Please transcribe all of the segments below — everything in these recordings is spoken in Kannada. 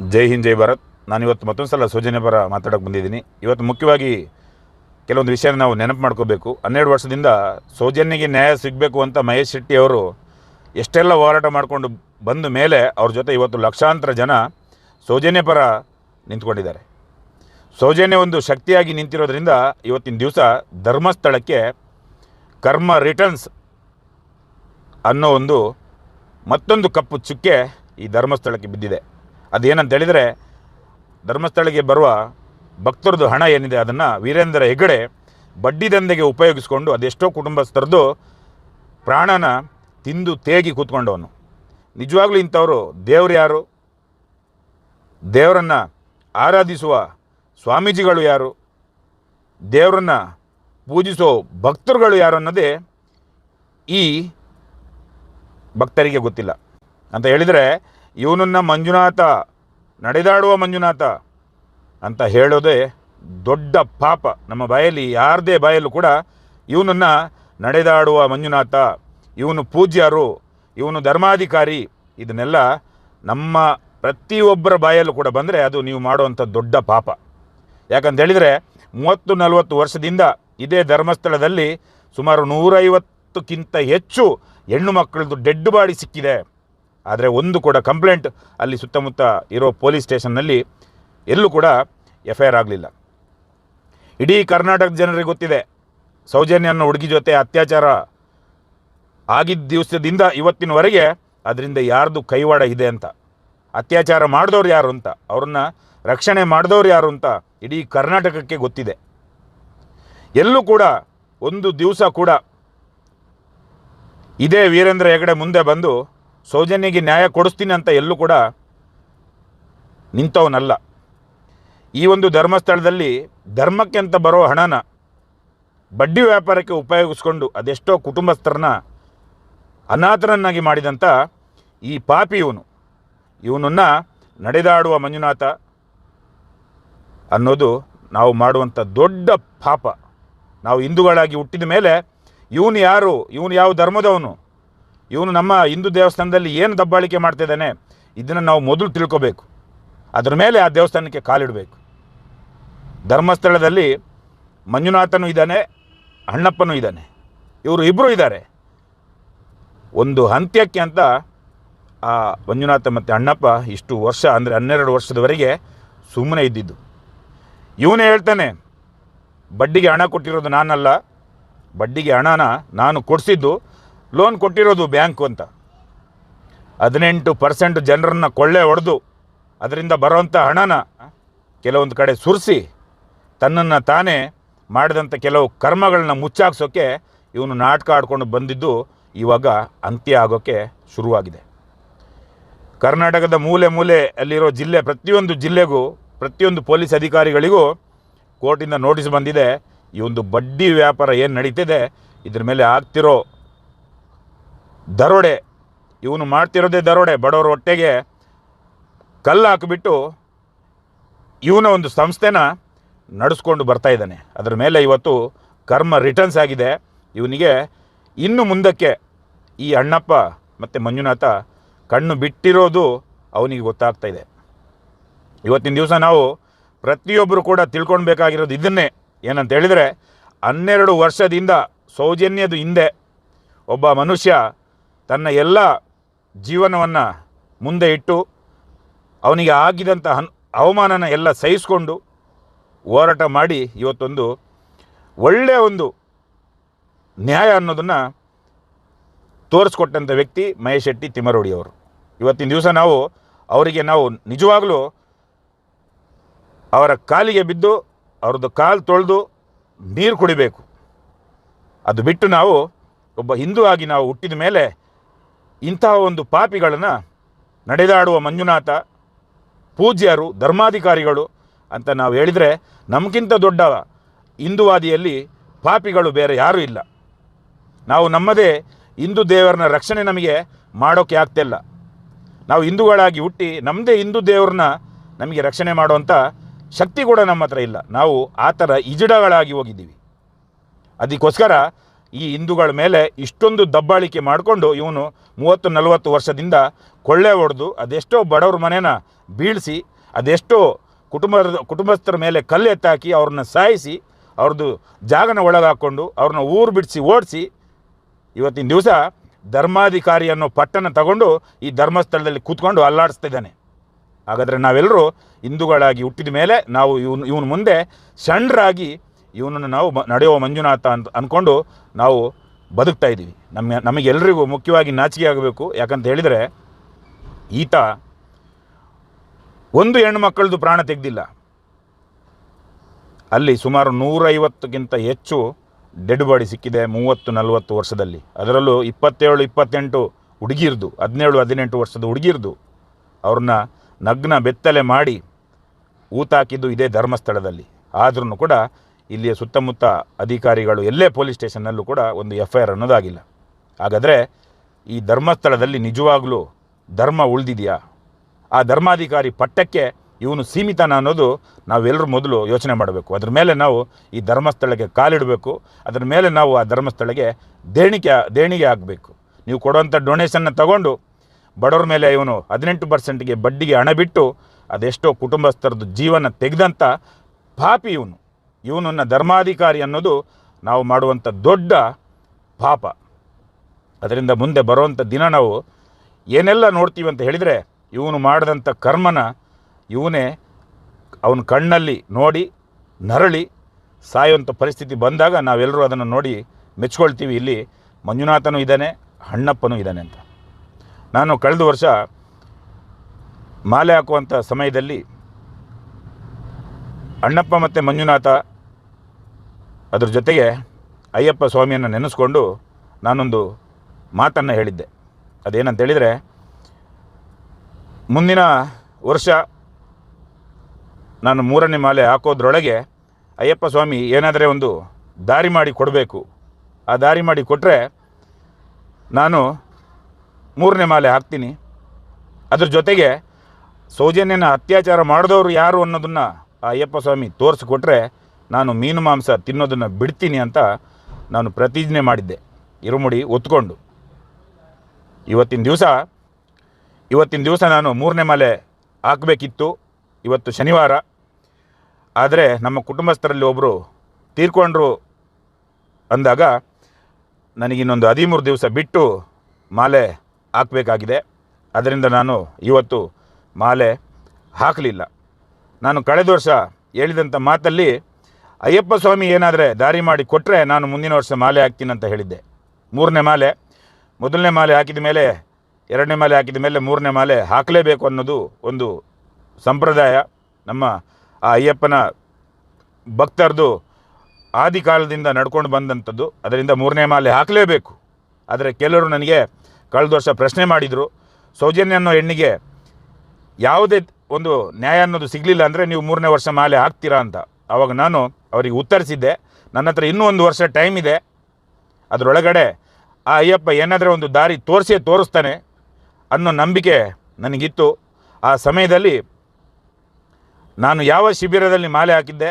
ಜೈ ಹಿಂದ್, ಜೈ ಭಾರತ್. ನಾನು ಇವತ್ತು ಮತ್ತೊಂದು ಸಲ ಸೌಜನ್ಯ ಪರ ಮಾತಾಡೋಕೆ ಬಂದಿದ್ದೀನಿ. ಇವತ್ತು ಮುಖ್ಯವಾಗಿ ಕೆಲವೊಂದು ವಿಷಯನ ನಾವು ನೆನಪು ಮಾಡ್ಕೋಬೇಕು. ಹನ್ನೆರಡು ವರ್ಷದಿಂದ ಸೌಜನ್ಯಗೆ ನ್ಯಾಯ ಸಿಗಬೇಕು ಅಂತ ಮಹೇಶ್ ಶೆಟ್ಟಿ ಅವರು ಎಷ್ಟೆಲ್ಲ ಹೋರಾಟ ಮಾಡಿಕೊಂಡು ಬಂದ ಮೇಲೆ ಅವ್ರ ಜೊತೆ ಇವತ್ತು ಲಕ್ಷಾಂತರ ಜನ ಸೌಜನ್ಯ ಪರ ನಿಂತ್ಕೊಂಡಿದ್ದಾರೆ. ಸೌಜನ್ಯ ಒಂದು ಶಕ್ತಿಯಾಗಿ ನಿಂತಿರೋದ್ರಿಂದ ಇವತ್ತಿನ ದಿವಸ ಧರ್ಮಸ್ಥಳಕ್ಕೆ ಕರ್ಮ ರಿಟರ್ನ್ಸ್ ಅನ್ನೋ ಒಂದು ಮತ್ತೊಂದು ಕಪ್ಪು ಚುಕ್ಕೆ ಈ ಧರ್ಮಸ್ಥಳಕ್ಕೆ ಬಿದ್ದಿದೆ. ಅದೇನಂತ ಹೇಳಿದರೆ, ಧರ್ಮಸ್ಥಳಕ್ಕೆ ಬರುವ ಭಕ್ತರದ್ದು ಹಣ ಏನಿದೆ, ಅದನ್ನು ವೀರೇಂದ್ರ ಹೆಗಡೆ ಬಡ್ಡಿ ದಂಧೆಗೆ ಉಪಯೋಗಿಸ್ಕೊಂಡು ಅದೆಷ್ಟೋ ಕುಟುಂಬಸ್ಥರದ್ದು ಪ್ರಾಣನ ತಿಂದು ತೇಗಿ ಕೂತ್ಕೊಂಡವನು. ನಿಜವಾಗ್ಲೂ ಇಂಥವರು ದೇವ್ರು ಯಾರು? ದೇವರನ್ನು ಆರಾಧಿಸುವ ಸ್ವಾಮೀಜಿಗಳು ಯಾರು? ದೇವರನ್ನು ಪೂಜಿಸೋ ಭಕ್ತರುಗಳು ಯಾರು ಅನ್ನೋದೇ ಈ ಭಕ್ತರಿಗೆ ಗೊತ್ತಿಲ್ಲ. ಅಂತ ಹೇಳಿದರೆ ಇವನನ್ನು ಮಂಜುನಾಥ, ನಡೆದಾಡುವ ಮಂಜುನಾಥ ಅಂತ ಹೇಳೋದೇ ದೊಡ್ಡ ಪಾಪ. ನಮ್ಮ ಬಾಯಲ್ಲಿ, ಯಾರದೇ ಬಾಯಲ್ಲೂ ಕೂಡ ಇವನನ್ನು ನಡೆದಾಡುವ ಮಂಜುನಾಥ, ಇವನು ಪೂಜ್ಯರು, ಇವನು ಧರ್ಮಾಧಿಕಾರಿ. ಇದನ್ನೆಲ್ಲ ನಮ್ಮ ಪ್ರತಿಯೊಬ್ಬರ ಬಾಯಲ್ಲೂ ಕೂಡ ಬಂದರೆ ಅದು ನೀವು ಮಾಡುವಂಥ ದೊಡ್ಡ ಪಾಪ. ಯಾಕಂತ ಹೇಳಿದರೆ ಮೂವತ್ತು, ನಲವತ್ತು ವರ್ಷದಿಂದ ಇದೇ ಧರ್ಮಸ್ಥಳದಲ್ಲಿ ಸುಮಾರು ನೂರೈವತ್ತಕ್ಕಿಂತ ಹೆಚ್ಚು ಹೆಣ್ಣು ಮಕ್ಕಳದ್ದು ಡೆಡ್ ಬಾಡಿ ಸಿಕ್ಕಿದೆ. ಆದರೆ ಒಂದು ಕೂಡ ಕಂಪ್ಲೇಂಟ್ ಅಲ್ಲಿ ಸುತ್ತಮುತ್ತ ಇರೋ ಪೊಲೀಸ್ ಸ್ಟೇಷನ್ನಲ್ಲಿ ಎಲ್ಲೂ ಕೂಡ ಎಫ್ ಐ ಆರ್ ಆಗಲಿಲ್ಲ. ಇಡೀ ಕರ್ನಾಟಕ ಜನರಿಗೆ ಗೊತ್ತಿದೆ, ಸೌಜನ್ಯ ಅನ್ನೋ ಹುಡುಗಿ ಜೊತೆ ಅತ್ಯಾಚಾರ ಆಗಿದ್ದ ದಿವಸದಿಂದ ಇವತ್ತಿನವರೆಗೆ ಅದರಿಂದ ಯಾರ್ದು ಕೈವಾಡ ಇದೆ ಅಂತ. ಅತ್ಯಾಚಾರ ಮಾಡಿದವ್ರು ಯಾರು ಅಂತ, ಅವ್ರನ್ನ ರಕ್ಷಣೆ ಮಾಡಿದವ್ರು ಯಾರು ಅಂತ ಇಡೀ ಕರ್ನಾಟಕಕ್ಕೆ ಗೊತ್ತಿದೆ. ಎಲ್ಲೂ ಕೂಡ ಒಂದು ದಿವಸ ಕೂಡ ಇದೇ ವೀರೇಂದ್ರ ಹೆಗಡೆ ಮುಂದೆ ಬಂದು ಸೌಜನ್ಯಗೆ ನ್ಯಾಯ ಕೊಡಿಸ್ತೀನಿ ಅಂತ ಎಲ್ಲೂ ಕೂಡ ನಿಂತವನಲ್ಲ. ಈ ಒಂದು ಧರ್ಮಸ್ಥಳದಲ್ಲಿ ಧರ್ಮಕ್ಕೆ ಅಂತ ಬರೋ ಹಣನ ಬಡ್ಡಿ ವ್ಯಾಪಾರಕ್ಕೆ ಉಪಯೋಗಿಸ್ಕೊಂಡು ಅದೆಷ್ಟೋ ಕುಟುಂಬಸ್ಥರನ್ನ ಅನಾಥರನ್ನಾಗಿ ಮಾಡಿದಂಥ ಈ ಪಾಪಿ ಇವನು. ಇವನನ್ನು ನಡೆದಾಡುವ ಮಂಜುನಾಥ ಅನ್ನೋದು ನಾವು ಮಾಡುವಂಥ ದೊಡ್ಡ ಪಾಪ. ನಾವು ಹಿಂದೂಗಳಾಗಿ ಹುಟ್ಟಿದ ಮೇಲೆ ಇವನು ಯಾರು? ಇವನು ಯಾವ ಧರ್ಮದವನು? ಇವನು ನಮ್ಮ ಹಿಂದೂ ದೇವಸ್ಥಾನದಲ್ಲಿ ಏನು ದಬ್ಬಾಳಿಕೆ ಮಾಡ್ತಿದ್ದಾನೆ, ಇದನ್ನು ನಾವು ಮೊದಲು ತಿಳ್ಕೋಬೇಕು. ಅದರ ಮೇಲೆ ಆ ದೇವಸ್ಥಾನಕ್ಕೆ ಕಾಲಿಡಬೇಕು. ಧರ್ಮಸ್ಥಳದಲ್ಲಿ ಮಂಜುನಾಥನೂ ಇದ್ದಾನೆ, ಅಣ್ಣಪ್ಪನೂ ಇದ್ದಾನೆ. ಇವರು ಇಬ್ಬರು ಇದ್ದಾರೆ. ಒಂದು ಅಂತ್ಯಕ್ಕೆ ಅಂತ ಆ ಮಂಜುನಾಥ ಮತ್ತು ಅಣ್ಣಪ್ಪ ಇಷ್ಟು ವರ್ಷ, ಅಂದರೆ ಹನ್ನೆರಡು ವರ್ಷದವರೆಗೆ ಸುಮ್ಮನೆ ಇದ್ದಿದ್ದು. ಇವನೇ ಹೇಳ್ತಾನೆ, ಬಡ್ಡಿಗೆ ಹಣ ಕೊಟ್ಟಿರೋದು ನಾನಲ್ಲ, ಬಡ್ಡಿಗೆ ಹಣನ ನಾನು ಕೊಡಿಸಿದ್ದು ಲೋನ್ ಕೊಟ್ಟಿರೋದು ಬ್ಯಾಂಕು ಅಂತ. ಹದಿನೆಂಟು ಪರ್ಸೆಂಟ್ ಜನರನ್ನ ಕೊಳ್ಳೆ ಹೊಡೆದು ಅದರಿಂದ ಬರೋವಂಥ ಹಣನ ಕೆಲವೊಂದು ಕಡೆ ಸುರಿಸಿ ತನ್ನನ್ನು ತಾನೇ ಮಾಡಿದಂಥ ಕೆಲವು ಕರ್ಮಗಳನ್ನ ಮುಚ್ಚಾಕ್ಸೋಕ್ಕೆ ಇವನು ನಾಟಕ ಆಡ್ಕೊಂಡು ಬಂದಿದ್ದು ಇವಾಗ ಅಂತ್ಯ ಆಗೋಕ್ಕೆ ಶುರುವಾಗಿದೆ. ಕರ್ನಾಟಕದ ಮೂಲೆ ಮೂಲೆ ಅಲ್ಲಿರೋ ಜಿಲ್ಲೆ ಪ್ರತಿಯೊಂದು ಜಿಲ್ಲೆಗೂ ಪ್ರತಿಯೊಂದು ಪೊಲೀಸ್ ಅಧಿಕಾರಿಗಳಿಗೂ ಕೋರ್ಟಿಂದ ನೋಟಿಸ್ ಬಂದಿದೆ. ಈ ಒಂದು ಬಡ್ಡಿ ವ್ಯಾಪಾರ ಏನು ನಡೀತಿದೆ, ಇದ್ರ ಮೇಲೆ ಆಗ್ತಿರೋ ದರೋಡೆ. ಇವನು ಮಾಡ್ತಿರೋದೇ ದರೋಡೆ. ಬಡವರ ಹೊಟ್ಟೆಗೆ ಕಲ್ಲು ಹಾಕಿಬಿಟ್ಟು ಇವನ ಒಂದು ಸಂಸ್ಥೆನ ನಡೆಸ್ಕೊಂಡು ಬರ್ತಾ ಇದ್ದಾನೆ. ಅದರ ಮೇಲೆ ಇವತ್ತು ಕರ್ಮ ರಿಟರ್ನ್ಸ್ ಆಗಿದೆ. ಇವನಿಗೆ ಇನ್ನು ಮುಂದಕ್ಕೆ ಈ ಅಣ್ಣಪ್ಪ ಮತ್ತು ಮಂಜುನಾಥ ಕಣ್ಣು ಬಿಟ್ಟಿರೋದು ಅವನಿಗೆ ಗೊತ್ತಾಗ್ತಾ ಇದೆ. ಇವತ್ತಿನ ದಿವಸ ನಾವು ಪ್ರತಿಯೊಬ್ಬರು ಕೂಡ ತಿಳ್ಕೊಳ್ಬೇಕಾಗಿರೋದು ಇದನ್ನೇ. ಏನಂತ ಹೇಳಿದರೆ ಹನ್ನೆರಡು ವರ್ಷದಿಂದ ಸೌಜನ್ಯದ ಹಿಂದೆ ಒಬ್ಬ ಮನುಷ್ಯ ತನ್ನ ಎಲ್ಲ ಜೀವನವನ್ನು ಮುಂದೆ ಇಟ್ಟು ಅವನಿಗೆ ಆಗಿದಂಥ ಹನ್ ಅವಮಾನನ ಎಲ್ಲ ಸಹಿಸಿಕೊಂಡು ಹೋರಾಟ ಮಾಡಿ ಇವತ್ತೊಂದು ಒಳ್ಳೆಯ ಒಂದು ನ್ಯಾಯ ಅನ್ನೋದನ್ನು ತೋರಿಸ್ಕೊಟ್ಟಂಥ ವ್ಯಕ್ತಿ ಮಹೇಶ್ ಶೆಟ್ಟಿ ತಿಮ್ಮರೋಡಿಯವರು ಇವತ್ತಿನ ದಿವಸ ನಾವು ಅವರಿಗೆ ನಾವು ನಿಜವಾಗಲೂ ಅವರ ಕಾಲಿಗೆ ಬಿದ್ದು ಅವ್ರದ್ದು ಕಾಲು ತೊಳೆದು ನೀರು ಕುಡಿಬೇಕು. ಅದು ಬಿಟ್ಟು ನಾವು ಒಬ್ಬ ಹಿಂದೂ ಆಗಿ ನಾವು ಹುಟ್ಟಿದ ಮೇಲೆ ಇಂತಹ ಒಂದು ಪಾಪಿಗಳನ್ನು ನಡೆದಾಡುವ ಮಂಜುನಾಥ, ಪೂಜ್ಯರು, ಧರ್ಮಾಧಿಕಾರಿಗಳು ಅಂತ ನಾವು ಹೇಳಿದರೆ ನಮಗಿಂತ ದೊಡ್ಡ ಹಿಂದುವಾದಿಯಲ್ಲಿ ಪಾಪಿಗಳು ಬೇರೆ ಯಾರೂ ಇಲ್ಲ. ನಾವು ನಮ್ಮದೇ ಹಿಂದೂ ದೇವರನ್ನ ರಕ್ಷಣೆ ನಮಗೆ ಮಾಡೋಕ್ಕೆ ಆಗ್ತಿಲ್ಲ ನಾವು ಹಿಂದೂಗಳಾಗಿ ಹುಟ್ಟಿ ನಮ್ಮದೇ ಹಿಂದೂ ದೇವ್ರನ್ನ ನಮಗೆ ರಕ್ಷಣೆ ಮಾಡುವಂಥ ಶಕ್ತಿ ಕೂಡ ನಮ್ಮ ಹತ್ರ ಇಲ್ಲ. ನಾವು ಆ ಥರ ಇಜಡಗಳಾಗಿ ಹೋಗಿದ್ದೀವಿ. ಅದಕ್ಕೋಸ್ಕರ ಈ ಹಿಂದೂಗಳ ಮೇಲೆ ಇಷ್ಟೊಂದು ದಬ್ಬಾಳಿಕೆ ಮಾಡಿಕೊಂಡು ಇವನು ಮೂವತ್ತು ನಲವತ್ತು ವರ್ಷದಿಂದ ಕೊಳ್ಳೆ ಹೊಡೆದು ಅದೆಷ್ಟೋ ಬಡವ್ರ ಮನೇನ ಬೀಳಿಸಿ, ಅದೆಷ್ಟೋ ಕುಟುಂಬದ, ಕುಟುಂಬಸ್ಥರ ಮೇಲೆ ಕಲ್ಲು ಎತ್ತಾಕಿ ಅವ್ರನ್ನ ಸಾಯಿಸಿ, ಅವ್ರದ್ದು ಜಾಗನ ಒಳಗಾಕ್ಕೊಂಡು ಅವ್ರನ್ನ ಊರು ಬಿಡಿಸಿ ಓಡಿಸಿ, ಇವತ್ತಿನ ದಿವಸ ಧರ್ಮಾಧಿಕಾರಿ ಅನ್ನೋ ಪಟ್ಟನ ತಗೊಂಡು ಈ ಧರ್ಮಸ್ಥಳದಲ್ಲಿ ಕೂತ್ಕೊಂಡು ಅಲ್ಲಾಡಿಸ್ತಿದ್ದಾನೆ. ಹಾಗಾದರೆ ನಾವೆಲ್ಲರೂ ಹಿಂದೂಗಳಾಗಿ ಹುಟ್ಟಿದ ಮೇಲೆ ನಾವು ಇವನು ಇವನು ಮುಂದೆ ಷಂಡ್ರಾಗಿ ಇವನನ್ನು ನಾವು ನಡೆಯುವ ಮಂಜುನಾಥ ಅಂತ ಅಂದ್ಕೊಂಡು ನಾವು ಬದುಕ್ತಾ ಇದ್ದೀವಿ. ನಮ್ಮ ನಮಗೆಲ್ಲರಿಗೂ ಮುಖ್ಯವಾಗಿ ನಾಚಿಕೆ ಆಗಬೇಕು. ಯಾಕಂತ ಹೇಳಿದರೆ, ಈತ ಒಂದು ಹೆಣ್ಣು ಮಕ್ಕಳದು ಪ್ರಾಣ ತೆಗೆದಿಲ್ಲ. ಅಲ್ಲಿ ಸುಮಾರು ನೂರೈವತ್ತಕ್ಕಿಂತ ಹೆಚ್ಚು ಡೆಡ್ ಬಾಡಿ ಸಿಕ್ಕಿದೆ ಮೂವತ್ತು ನಲವತ್ತು ವರ್ಷದಲ್ಲಿ. ಅದರಲ್ಲೂ ಇಪ್ಪತ್ತೇಳು, ಇಪ್ಪತ್ತೆಂಟು ಹುಡುಗಿರ್ದು, ಹದಿನೇಳು, ಹದಿನೆಂಟು ವರ್ಷದ ಹುಡುಗಿರ್ದು. ಅವ್ರನ್ನ ನಗ್ನ ಬೆತ್ತಲೆ ಮಾಡಿ ಊತಾಕಿದ್ದು ಇದೇ ಧರ್ಮಸ್ಥಳದಲ್ಲಿ. ಆದ್ರೂ ಕೂಡ ಇಲ್ಲಿಯ ಸುತ್ತಮುತ್ತ ಅಧಿಕಾರಿಗಳು ಎಲ್ಲೇ ಪೊಲೀಸ್ ಸ್ಟೇಷನ್ನಲ್ಲೂ ಕೂಡ ಒಂದು ಎಫ್ ಐ ಆರ್ ಅನ್ನೋದಾಗಿಲ್ಲ. ಹಾಗಾದರೆ ಈ ಧರ್ಮಸ್ಥಳದಲ್ಲಿ ನಿಜವಾಗಲೂ ಧರ್ಮ ಉಳಿದಿದೆಯಾ? ಆ ಧರ್ಮಾಧಿಕಾರಿ ಪಟ್ಟಕ್ಕೆ ಇವನು ಸೀಮಿತನ ಅನ್ನೋದು ನಾವೆಲ್ಲರೂ ಮೊದಲು ಯೋಚನೆ ಮಾಡಬೇಕು. ಅದ್ರ ಮೇಲೆ ನಾವು ಈ ಧರ್ಮಸ್ಥಳಕ್ಕೆ ಕಾಲಿಡಬೇಕು. ಅದರ ಮೇಲೆ ನಾವು ಆ ಧರ್ಮಸ್ಥಳಕ್ಕೆ ದೇಣಿಗೆ ದೇಣಿಗೆ ಆಗಬೇಕು. ನೀವು ಕೊಡುವಂಥ ಡೊನೇಷನ್ನ ತಗೊಂಡು ಬಡವ್ರ ಮೇಲೆ ಇವನು ಹದಿನೆಂಟು ಪರ್ಸೆಂಟ್ಗೆ ಬಡ್ಡಿಗೆ ಹಣ ಬಿಟ್ಟು ಅದೆಷ್ಟೋ ಕುಟುಂಬಸ್ಥರದ್ದು ಜೀವನ ತೆಗೆದಂಥ ಪಾಪಿ ಇವನು. ಇವನನ್ನು ಧರ್ಮಾಧಿಕಾರಿ ಅನ್ನೋದು ನಾವು ಮಾಡುವಂಥ ದೊಡ್ಡ ಪಾಪ. ಅದರಿಂದ ಮುಂದೆ ಬರುವಂಥ ದಿನ ನಾವು ಏನೆಲ್ಲ ನೋಡ್ತೀವಿ ಅಂತ ಹೇಳಿದರೆ ಇವನು ಮಾಡಿದಂಥ ಕರ್ಮನ ಇವನೇ ಅವನ ಕಣ್ಣಲ್ಲಿ ನೋಡಿ, ನರಳಿ ಸಾಯುವಂಥ ಪರಿಸ್ಥಿತಿ ಬಂದಾಗ ನಾವೆಲ್ಲರೂ ಅದನ್ನು ನೋಡಿ ಮೆಚ್ಕೊಳ್ತೀವಿ. ಇಲ್ಲಿ ಮಂಜುನಾಥನೂ ಇದ್ದಾನೆ ಹಣ್ಣಪ್ಪನೂ ಇದ್ದಾನೆ ಅಂತ. ನಾನು ಕಳೆದ ವರ್ಷ ಮಾಲೆ ಹಾಕುವಂಥ ಸಮಯದಲ್ಲಿ ಅಣ್ಣಪ್ಪ ಮತ್ತು ಮಂಜುನಾಥ ಅದ್ರ ಜೊತೆಗೆ ಅಯ್ಯಪ್ಪ ಸ್ವಾಮಿಯನ್ನು ನೆನೆಸ್ಕೊಂಡು ನಾನೊಂದು ಮಾತನ್ನು ಹೇಳಿದ್ದೆ. ಅದೇನಂತ ಹೇಳಿದರೆ, ಮುಂದಿನ ವರ್ಷ ನಾನು ಮೂರನೇ ಮಾಲೆ ಹಾಕೋದ್ರೊಳಗೆ ಅಯ್ಯಪ್ಪ ಸ್ವಾಮಿ ಏನಾದರೆ ಒಂದು ದಾರಿ ಮಾಡಿ ಕೊಡಬೇಕು. ಆ ದಾರಿ ಮಾಡಿ ಕೊಟ್ಟರೆ ನಾನು ಮೂರನೇ ಮಾಲೆ ಹಾಕ್ತೀನಿ. ಅದ್ರ ಜೊತೆಗೆ ಸೌಜನ್ಯನ ಅತ್ಯಾಚಾರ ಮಾಡಿದವರು ಯಾರು ಅನ್ನೋದನ್ನು ಅಯ್ಯಪ್ಪ ಸ್ವಾಮಿ ತೋರಿಸ್ಕೊಟ್ರೆ ನಾನು ಮೀನು ಮಾಂಸ ತಿನ್ನೋದನ್ನು ಬಿಡ್ತೀನಿ ಅಂತ ನಾನು ಪ್ರತಿಜ್ಞೆ ಮಾಡಿದ್ದೆ. ಇರುಮುಡಿ ಒತ್ಕೊಂಡು. ಇವತ್ತಿನ ದಿವಸ ಇವತ್ತಿನ ದಿವಸ ನಾನು ಮೂರನೇ ಮಾಲೆ ಹಾಕಬೇಕಿತ್ತು ಇವತ್ತು ಶನಿವಾರ. ಆದರೆ ನಮ್ಮ ಕುಟುಂಬಸ್ಥರಲ್ಲಿ ಒಬ್ಬರು ತೀರ್ಕೊಂಡ್ರು ಅಂದಾಗ ನನಗಿನ್ನೊಂದು ಹದಿಮೂರು ದಿವಸ ಬಿಟ್ಟು ಮಾಲೆ ಹಾಕಬೇಕಾಗಿದೆ. ಅದರಿಂದ ನಾನು ಇವತ್ತು ಮಾಲೆ ಹಾಕಲಿಲ್ಲ. ನಾನು ಕಳೆದ ವರ್ಷ ಹೇಳಿದಂಥ ಮಾತಲ್ಲಿ, ಅಯ್ಯಪ್ಪ ಸ್ವಾಮಿ ಏನಾದರೆ ದಾರಿ ಮಾಡಿ ಕೊಟ್ಟರೆ ನಾನು ಮುಂದಿನ ವರ್ಷ ಮಾಲೆ ಹಾಕ್ತೀನಿ ಅಂತ ಹೇಳಿದ್ದೆ. ಮೂರನೇ ಮಾಲೆ. ಮೊದಲನೇ ಮಾಲೆ ಹಾಕಿದ ಮೇಲೆ, ಎರಡನೇ ಮಾಲೆ ಹಾಕಿದ ಮೇಲೆ ಮೂರನೇ ಮಾಲೆ ಹಾಕಲೇಬೇಕು ಅನ್ನೋದು ಒಂದು ಸಂಪ್ರದಾಯ ನಮ್ಮ ಆ ಅಯ್ಯಪ್ಪನ ಭಕ್ತರದು ಆದಿ ಕಾಲದಿಂದ ನಡ್ಕೊಂಡು ಬಂದಂಥದ್ದು. ಅದರಿಂದ ಮೂರನೇ ಮಾಲೆ ಹಾಕಲೇಬೇಕು. ಆದರೆ ಕೆಲವರು ನನಗೆ ಕಳೆದ ವರ್ಷ ಪ್ರಶ್ನೆ ಮಾಡಿದರು, ಸೌಜನ್ಯ ಅನ್ನೋ ಹೆಣ್ಣಿಗೆ ಯಾವುದೇ ಒಂದು ನ್ಯಾಯ ಅನ್ನೋದು ಸಿಗಲಿಲ್ಲ ಅಂದರೆ ನೀವು ಮೂರನೇ ವರ್ಷ ಮಾಲೆ ಹಾಕ್ತೀರಾ ಅಂತ. ಆವಾಗ ನಾನು ಅವರಿಗೆ ಉತ್ತರಿಸಿದ್ದೆ, ನನ್ನ ಹತ್ರ ಇನ್ನೂ ಒಂದು ವರ್ಷ ಟೈಮ್ ಇದೆ. ಅದರೊಳಗಡೆ, ಆ ಅಯ್ಯಪ್ಪ, ಏನಾದರೂ ಒಂದು ದಾರಿ ತೋರಿಸೇ ತೋರಿಸ್ತಾನೆ ಅನ್ನೋ ನಂಬಿಕೆ ನನಗಿತ್ತು. ಆ ಸಮಯದಲ್ಲಿ ನಾನು ಯಾವ ಶಿಬಿರದಲ್ಲಿ ಮಾಲೆ ಹಾಕಿದ್ದೆ?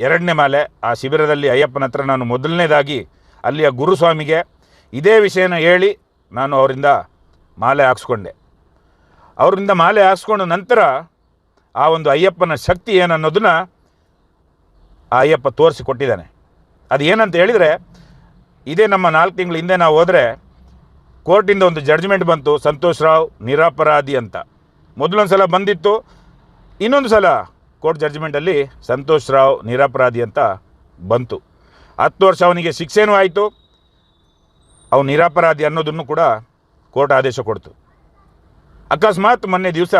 ಎರಡನೇ ಮಾಲೆ. ಆ ಶಿಬಿರದಲ್ಲಿ ಅಯ್ಯಪ್ಪನ ಹತ್ರ ನಾನು ಮೊದಲನೇದಾಗಿ ಅಲ್ಲಿಯ ಗುರುಸ್ವಾಮಿಗೆ ಇದೇ ವಿಷಯನ ಹೇಳಿ ನಾನು ಅವರಿಂದ ಮಾಲೆ ಹಾಕ್ಸ್ಕೊಂಡೆ. ಅವರಿಂದ ಮಾಲೆ ಹಾಸ್ಕೊಂಡು ನಂತರ ಆ ಒಂದು ಅಯ್ಯಪ್ಪನ ಶಕ್ತಿ ಏನನ್ನೋದನ್ನು ಆ ಅಯ್ಯಪ್ಪ ತೋರಿಸಿ ಕೊಟ್ಟಿದ್ದಾನೆ. ಅದು ಏನಂತ ಹೇಳಿದರೆ, ಇದೇ ನಮ್ಮ ನಾಲ್ಕು ತಿಂಗಳ ಹಿಂದೆ ನಾವು ಹೋದರೆ ಕೋರ್ಟಿಂದ ಒಂದು ಜಡ್ಜ್ಮೆಂಟ್ ಬಂತು, ಸಂತೋಷ್ ರಾವ್ ನಿರಾಪರಾಧಿ ಅಂತ. ಮೊದಲೊಂದು ಸಲ ಬಂದಿತ್ತು, ಇನ್ನೊಂದು ಸಲ ಕೋರ್ಟ್ ಜಡ್ಜ್ಮೆಂಟಲ್ಲಿ ಸಂತೋಷ್ ರಾವ್ ನಿರಾಪರಾಧಿ ಅಂತ ಬಂತು. ಹತ್ತು ವರ್ಷ ಅವನಿಗೆ ಶಿಕ್ಷೆನೂ ಆಯಿತು ಅವನು ನಿರಾಪರಾಧಿ ಅನ್ನೋದನ್ನು ಕೂಡ ಕೋರ್ಟ್ ಆದೇಶ ಕೊಡ್ತು. ಅಕಸ್ಮಾತ್ ಮೊನ್ನೆ ದಿವಸ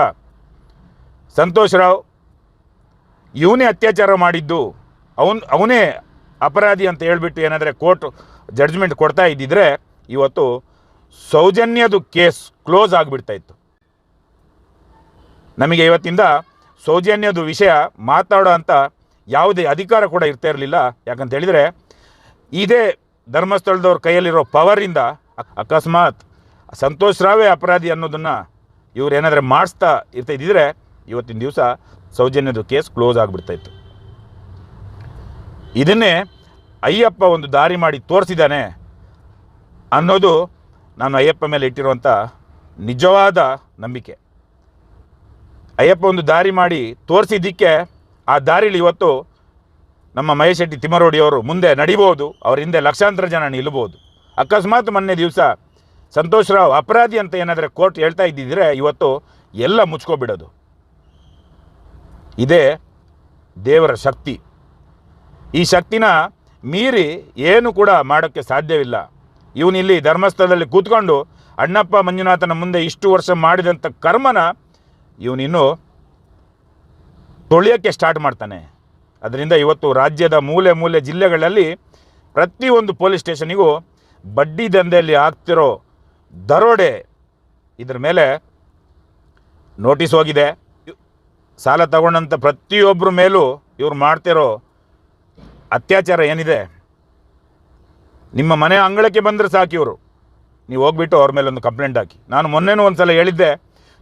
ಸಂತೋಷ್ ರಾವ್ ಇವನೇ ಅತ್ಯಾಚಾರ ಮಾಡಿದ್ದು, ಅವನ್, ಅವನೇ ಅಪರಾಧಿ ಅಂತ ಹೇಳ್ಬಿಟ್ಟು ಏನಾದರೆ ಕೋರ್ಟ್ ಜಡ್ಜ್ಮೆಂಟ್ ಕೊಡ್ತಾ ಇದ್ದಿದ್ರೆ ಇವತ್ತು ಸೌಜನ್ಯದು ಕೇಸ್ ಕ್ಲೋಸ್ ಇತ್ತು. ನಮಗೆ ಇವತ್ತಿಂದ ಸೌಜನ್ಯದ ವಿಷಯ ಮಾತಾಡೋ ಅಂತ ಯಾವುದೇ ಅಧಿಕಾರ ಕೂಡ ಇರ್ತಾ ಇರಲಿಲ್ಲ. ಯಾಕಂತ ಹೇಳಿದರೆ ಇದೇ ಧರ್ಮಸ್ಥಳದವ್ರ ಕೈಯಲ್ಲಿರೋ ಪವರಿಂದ ಅಕ್- ಅಕಸ್ಮಾತ್ ಸಂತೋಷ್ ರಾವೇ ಅಪರಾಧಿ ಅನ್ನೋದನ್ನು ಇವ್ರು ಏನಾದರೂ ಮಾಡಿಸ್ತಾ ಇರ್ತಾ ಇದ್ದಿದ್ರೆ ಇವತ್ತಿನ ದಿವಸ ಸೌಜನ್ಯದ ಕೇಸ್ ಕ್ಲೋಸ್ ಆಗಿಬಿಡ್ತಾ ಇತ್ತು ಇದನ್ನೇ ಅಯ್ಯಪ್ಪ ಒಂದು ದಾರಿ ಮಾಡಿ ತೋರಿಸಿದ್ದಾನೆ ಅನ್ನೋದು ನಾನು ಅಯ್ಯಪ್ಪ ಮೇಲೆ ಇಟ್ಟಿರುವಂಥ ನಿಜವಾದ ನಂಬಿಕೆ. ಅಯ್ಯಪ್ಪ ಒಂದು ದಾರಿ ಮಾಡಿ ತೋರಿಸಿದ್ದಕ್ಕೆ ಆ ದಾರಿಲಿ ಇವತ್ತು ನಮ್ಮ ಮಹೇಶ್ ಶೆಟ್ಟಿ ತಿಮ್ಮರೋಡಿಯವರು ಮುಂದೆ ನಡಿಬೋದು ಅವರ ಹಿಂದೆ ಲಕ್ಷಾಂತರ ಜನ ನಿಲ್ಲಬಹುದು ಅಕಸ್ಮಾತ್ ಮೊನ್ನೆ ದಿವಸ ಸಂತೋಷ್ ರಾವ್ ಅಪರಾಧಿ ಅಂತ ಏನಾದರೆ ಕೋರ್ಟ್ ಹೇಳ್ತಾ ಇದ್ದಿದ್ರೆ ಇವತ್ತು ಎಲ್ಲ ಮುಚ್ಕೋಬಿಡೋದು. ಇದೇ ದೇವರ ಶಕ್ತಿ. ಈ ಶಕ್ತಿನ ಮೀರಿ ಏನು ಕೂಡ ಮಾಡೋಕ್ಕೆ ಸಾಧ್ಯವಿಲ್ಲ. ಇವನಿಲ್ಲಿ ಧರ್ಮಸ್ಥಳದಲ್ಲಿ ಕೂತ್ಕೊಂಡು ಅಣ್ಣಪ್ಪ ಮಂಜುನಾಥನ ಮುಂದೆ ಇಷ್ಟು ವರ್ಷ ಮಾಡಿದಂಥ ಕರ್ಮನ ಇವನಿನ್ನು ತೊಳೆಯೋಕ್ಕೆ ಸ್ಟಾರ್ಟ್ ಮಾಡ್ತಾನೆ. ಅದರಿಂದ ಇವತ್ತು ರಾಜ್ಯದ ಮೂಲೆ ಮೂಲೆ ಜಿಲ್ಲೆಗಳಲ್ಲಿ ಪ್ರತಿಯೊಂದು ಪೊಲೀಸ್ ಸ್ಟೇಷನಿಗೂ ಬಡ್ಡಿ ದಂಧೆಯಲ್ಲಿ ಆಗ್ತಿರೋ ದರೋಡೆ ಇದ್ರ ಮೇಲೆ ನೋಟಿಸ್ ಹೋಗಿದೆ. ಸಾಲ ತಗೊಂಡಂಥ ಪ್ರತಿಯೊಬ್ಬರ ಮೇಲೂ ಇವ್ರು ಮಾಡ್ತಿರೋ ಅತ್ಯಾಚಾರ ಏನಿದೆ? ನಿಮ್ಮ ಮನೆ ಅಂಗಳಕ್ಕೆ ಬಂದರೆ ಸಾಕು ಇವರು. ನೀವು ಹೋಗ್ಬಿಟ್ಟು ಅವ್ರ ಮೇಲೆ ಒಂದು ಕಂಪ್ಲೇಂಟ್ ಹಾಕಿ. ನಾನು ಮೊನ್ನೆನೂ ಒಂದು ಸಲ ಹೇಳಿದ್ದೆ,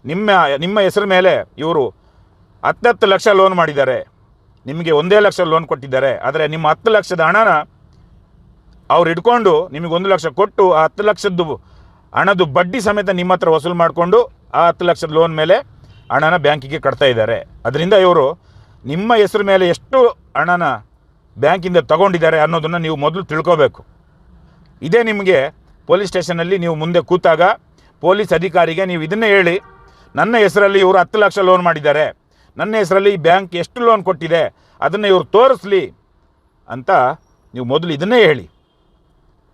ನಿಮ್ಮ ನಿಮ್ಮ ಹೆಸರು ಮೇಲೆ ಇವರು ಹತ್ತತ್ತು ಲಕ್ಷ ಲೋನ್ ಮಾಡಿದ್ದಾರೆ. ನಿಮಗೆ ಒಂದೇ ಲಕ್ಷ ಲೋನ್ ಕೊಟ್ಟಿದ್ದಾರೆ. ಆದರೆ ನಿಮ್ಮ ಹತ್ತು ಲಕ್ಷದ ಹಣನ ಅವ್ರು ಇಟ್ಕೊಂಡು ನಿಮಗೆ ಒಂದು ಲಕ್ಷ ಕೊಟ್ಟು ಆ ಹತ್ತು ಲಕ್ಷದ್ದು ಹಣದ್ದು ಬಡ್ಡಿ ಸಮೇತ ನಿಮ್ಮ ಹತ್ರ ವಸೂಲು ಮಾಡಿಕೊಂಡು ಆ ಹತ್ತು ಲಕ್ಷದ ಲೋನ್ ಮೇಲೆ ಹಣನ ಬ್ಯಾಂಕಿಗೆ ಕಟ್ತಾ ಇದ್ದಾರೆ. ಅದರಿಂದ ಇವರು ನಿಮ್ಮ ಹೆಸರು ಮೇಲೆ ಎಷ್ಟು ಹಣನ ಬ್ಯಾಂಕಿಂದ ತಗೊಂಡಿದ್ದಾರೆ ಅನ್ನೋದನ್ನು ನೀವು ಮೊದಲು ತಿಳ್ಕೋಬೇಕು. ಇದೇ ನಿಮಗೆ ಪೊಲೀಸ್ ಸ್ಟೇಷನಲ್ಲಿ ನೀವು ಮುಂದೆ ಕೂತಾಗ ಪೊಲೀಸ್ ಅಧಿಕಾರಿಗೆ ನೀವು ಇದನ್ನೇ ಹೇಳಿ, ನನ್ನ ಹೆಸರಲ್ಲಿ ಇವರು ಹತ್ತು ಲಕ್ಷ ಲೋನ್ ಮಾಡಿದ್ದಾರೆ, ನನ್ನ ಹೆಸರಲ್ಲಿ ಬ್ಯಾಂಕ್ ಎಷ್ಟು ಲೋನ್ ಕೊಟ್ಟಿದೆ ಅದನ್ನು ಇವರು ತೋರಿಸ್ಲಿ ಅಂತ ನೀವು ಮೊದಲು ಇದನ್ನೇ ಹೇಳಿ.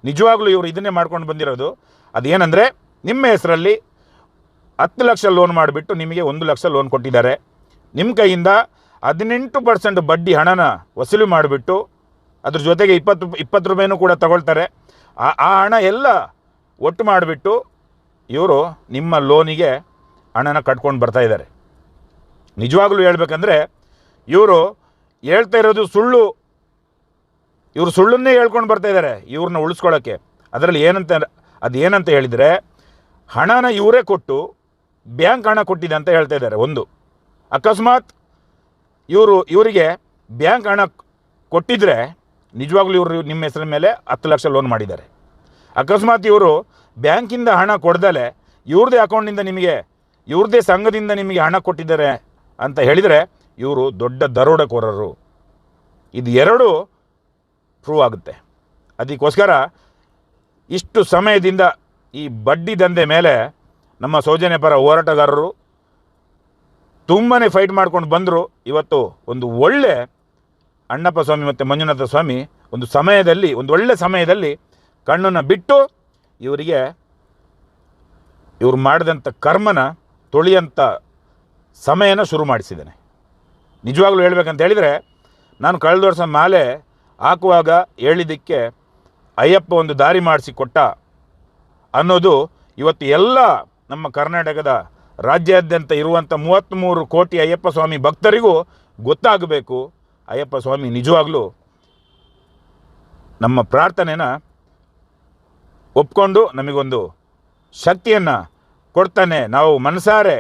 ನಿಜವಾಗ್ಲೂ ಇವರು ಇದನ್ನೇ ಮಾಡ್ಕೊಂಡು ಬಂದಿರೋದು. ಅದೇನೆಂದರೆ, ನಿಮ್ಮ ಹೆಸರಲ್ಲಿ ಹತ್ತು ಲಕ್ಷ ಲೋನ್ ಮಾಡಿಬಿಟ್ಟು ನಿಮಗೆ ಒಂದು ಲಕ್ಷ ಲೋನ್ ಕೊಟ್ಟಿದ್ದಾರೆ. ನಿಮ್ಮ ಕೈಯಿಂದ ಹದಿನೆಂಟು ಪರ್ಸೆಂಟ್ ಬಡ್ಡಿ ಹಣನ ವಸೂಲಿ ಮಾಡಿಬಿಟ್ಟು ಅದ್ರ ಜೊತೆಗೆ ಇಪ್ಪತ್ತು ಇಪ್ಪತ್ತು ರೂಪಾಯಿನೂ ಕೂಡ ತಗೊಳ್ತಾರೆ. ಆ ಆ ಹಣ ಎಲ್ಲ ಒಟ್ಟು ಮಾಡಿಬಿಟ್ಟು ಇವರು ನಿಮ್ಮ ಲೋನಿಗೆ ಹಣನ ಕಟ್ಕೊಂಡು ಬರ್ತಾ ಇದ್ದಾರೆ. ನಿಜವಾಗ್ಲೂ ಹೇಳ್ಬೇಕಂದ್ರೆ, ಇವರು ಹೇಳ್ತಾ ಇರೋದು ಸುಳ್ಳು. ಇವರು ಸುಳ್ಳನ್ನೇ ಹೇಳ್ಕೊಂಡು ಬರ್ತಾ ಇದ್ದಾರೆ ಇವ್ರನ್ನ ಉಳಿಸ್ಕೊಳ್ಳೋಕ್ಕೆ ಅದರಲ್ಲಿ ಏನಂತ, ಅದು ಏನಂತ ಹೇಳಿದರೆ, ಹಣನ ಇವರೇ ಕೊಟ್ಟು ಬ್ಯಾಂಕ್ ಹಣ ಕೊಟ್ಟಿದೆ ಅಂತ ಹೇಳ್ತಾ ಇದ್ದಾರೆ ಒಂದು. ಅಕಸ್ಮಾತ್ ಇವರು, ಇವರಿಗೆ ಬ್ಯಾಂಕ್ ಹಣ ಕೊಟ್ಟಿದ್ರೆ ನಿಜವಾಗ್ಲೂ ಇವರು ನಿಮ್ಮ ಹೆಸರಿನ ಮೇಲೆ ಹತ್ತು ಲಕ್ಷ ಲೋನ್ ಮಾಡಿದ್ದಾರೆ. ಅಕಸ್ಮಾತ್ ಇವರು ಬ್ಯಾಂಕಿಂದ ಹಣ ಕೊಡ್ದಲೆ ಇವ್ರದ್ದೇ ಅಕೌಂಟಿಂದ ನಿಮಗೆ ಇವ್ರದ್ದೇ ಸಂಘದಿಂದ ನಿಮಗೆ ಹಣ ಕೊಟ್ಟಿದ್ದಾರೆ ಅಂತ ಹೇಳಿದರೆ ಇವರು ದೊಡ್ಡ ದರೋಡೆಕೋರರು. ಇದು ಎರಡು ಪ್ರೂವ್ ಆಗುತ್ತೆ. ಅದಕ್ಕೋಸ್ಕರ ಇಷ್ಟು ಸಮಯದಿಂದ ಈ ಬಡ್ಡಿ ದಂಧೆ ಮೇಲೆ ನಮ್ಮ ಸೌಜನ್ಯ ಪರ ಹೋರಾಟಗಾರರು ತುಂಬಾ ಫೈಟ್ ಮಾಡ್ಕೊಂಡು ಬಂದರು. ಇವತ್ತು ಒಂದು ಒಳ್ಳೆ ಅಣ್ಣಪ್ಪ ಸ್ವಾಮಿ ಮತ್ತು ಮಂಜುನಾಥ ಸ್ವಾಮಿ ಒಂದು ಸಮಯದಲ್ಲಿ, ಒಂದು ಒಳ್ಳೆ ಸಮಯದಲ್ಲಿ ಕಣ್ಣನ್ನು ಬಿಟ್ಟು ಇವರಿಗೆ ಇವರು ಮಾಡಿದಂಥ ಕರ್ಮನ ತೊಳೆಯಂಥ ಸಮಯನ ಶುರು ಮಾಡಿಸಿದ್ದೇನೆ. ನಿಜವಾಗ್ಲೂ ಹೇಳ್ಬೇಕಂತ ಹೇಳಿದರೆ, ನಾನು ಕಳೆದ ವರ್ಷ ಮಾಲೆ ಹಾಕುವಾಗ ಹೇಳಿದ್ದಕ್ಕೆ ಅಯ್ಯಪ್ಪ ಒಂದು ದಾರಿ ಮಾಡಿಸಿಕೊಟ್ಟ ಅನ್ನೋದು ಇವತ್ತು ಎಲ್ಲ ನಮ್ಮ ಕರ್ನಾಟಕದ ರಾಜ್ಯಾದ್ಯಂತ ಇರುವಂಥ ಮೂವತ್ತ್ಮೂರು ಕೋಟಿ ಅಯ್ಯಪ್ಪ ಸ್ವಾಮಿ ಭಕ್ತರಿಗೂ ಗೊತ್ತಾಗಬೇಕು. ಅಯ್ಯಪ್ಪ ಸ್ವಾಮಿ ನಿಜವಾಗಲೂ ನಮ್ಮ ಪ್ರಾರ್ಥನೆನ ಒಪ್ಕೊಂಡು ನಮಗೊಂದು ಶಕ್ತಿಯನ್ನು ಕೊಡ್ತಾನೆ. ನಾವು ಮನಸಾರೆ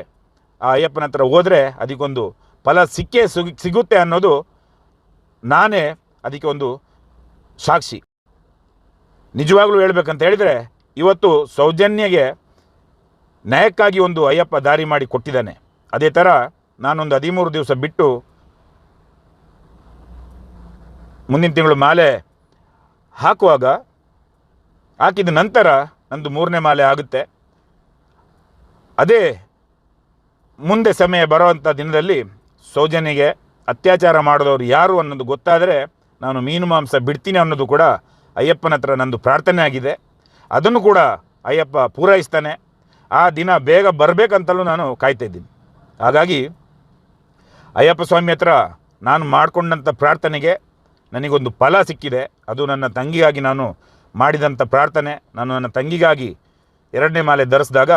ಆ ಅಯ್ಯಪ್ಪನ ಹತ್ರ ಹೋದರೆ ಅದಕ್ಕೊಂದು ಫಲ ಸಿಕ್ಕೇ ಸಿಗ್ ಸಿಗುತ್ತೆ ಅನ್ನೋದು ನಾನೇ ಅದಕ್ಕೆ ಒಂದು ಸಾಕ್ಷಿ. ನಿಜವಾಗ್ಲೂ ಹೇಳಬೇಕಂತ ಹೇಳಿದರೆ, ಇವತ್ತು ಸೌಜನ್ಯಗೆ ನ್ಯಾಯಕ್ಕಾಗಿ ಒಂದು ಅಯ್ಯಪ್ಪ ದಾರಿ ಮಾಡಿ ಕೊಟ್ಟಿದ್ದಾನೆ. ಅದೇ ಥರ ನಾನೊಂದು ಹದಿಮೂರು ದಿವಸ ಬಿಟ್ಟು ಮುಂದಿನ ತಿಂಗಳು ಮಾಲೆ ಹಾಕುವಾಗ, ಹಾಕಿದ ನಂತರ ನಂದು ಮೂರನೇ ಮಾಲೆ ಆಗುತ್ತೆ. ಅದೇ ಮುಂದೆ ಸಮಯ ಬರೋವಂಥ ದಿನದಲ್ಲಿ ಸೌಜನ್ಯಗೆ ಅತ್ಯಾಚಾರ ಮಾಡಿದವರು ಯಾರು ಅನ್ನೋದು ಗೊತ್ತಾದರೆ ನಾನು ಮೀನು ಮಾಂಸ ಬಿಡ್ತೀನಿ ಅನ್ನೋದು ಕೂಡ ಅಯ್ಯಪ್ಪನ ಹತ್ರ ನಂದು ಪ್ರಾರ್ಥನೆ ಆಗಿದೆ. ಅದನ್ನು ಕೂಡ ಅಯ್ಯಪ್ಪ ಪೂರೈಸ್ತಾನೆ. ಆ ದಿನ ಬೇಗ ಬರಬೇಕಂತಲೂ ನಾನು ಕಾಯ್ತಾ ಇದ್ದೀನಿ. ಹಾಗಾಗಿ ಅಯ್ಯಪ್ಪ ಸ್ವಾಮಿ ಹತ್ರ ನಾನು ಮಾಡಿಕೊಂಡಂಥ ಪ್ರಾರ್ಥನೆಗೆ ನನಗೊಂದು ಫಲ ಸಿಕ್ಕಿದೆ. ಅದು ನನ್ನ ತಂಗಿಗಾಗಿ ನಾನು ಮಾಡಿದಂಥ ಪ್ರಾರ್ಥನೆ. ನಾನು ನನ್ನ ತಂಗಿಗಾಗಿ ಎರಡನೇ ಮಾಲೆ ಧರಿಸಿದಾಗ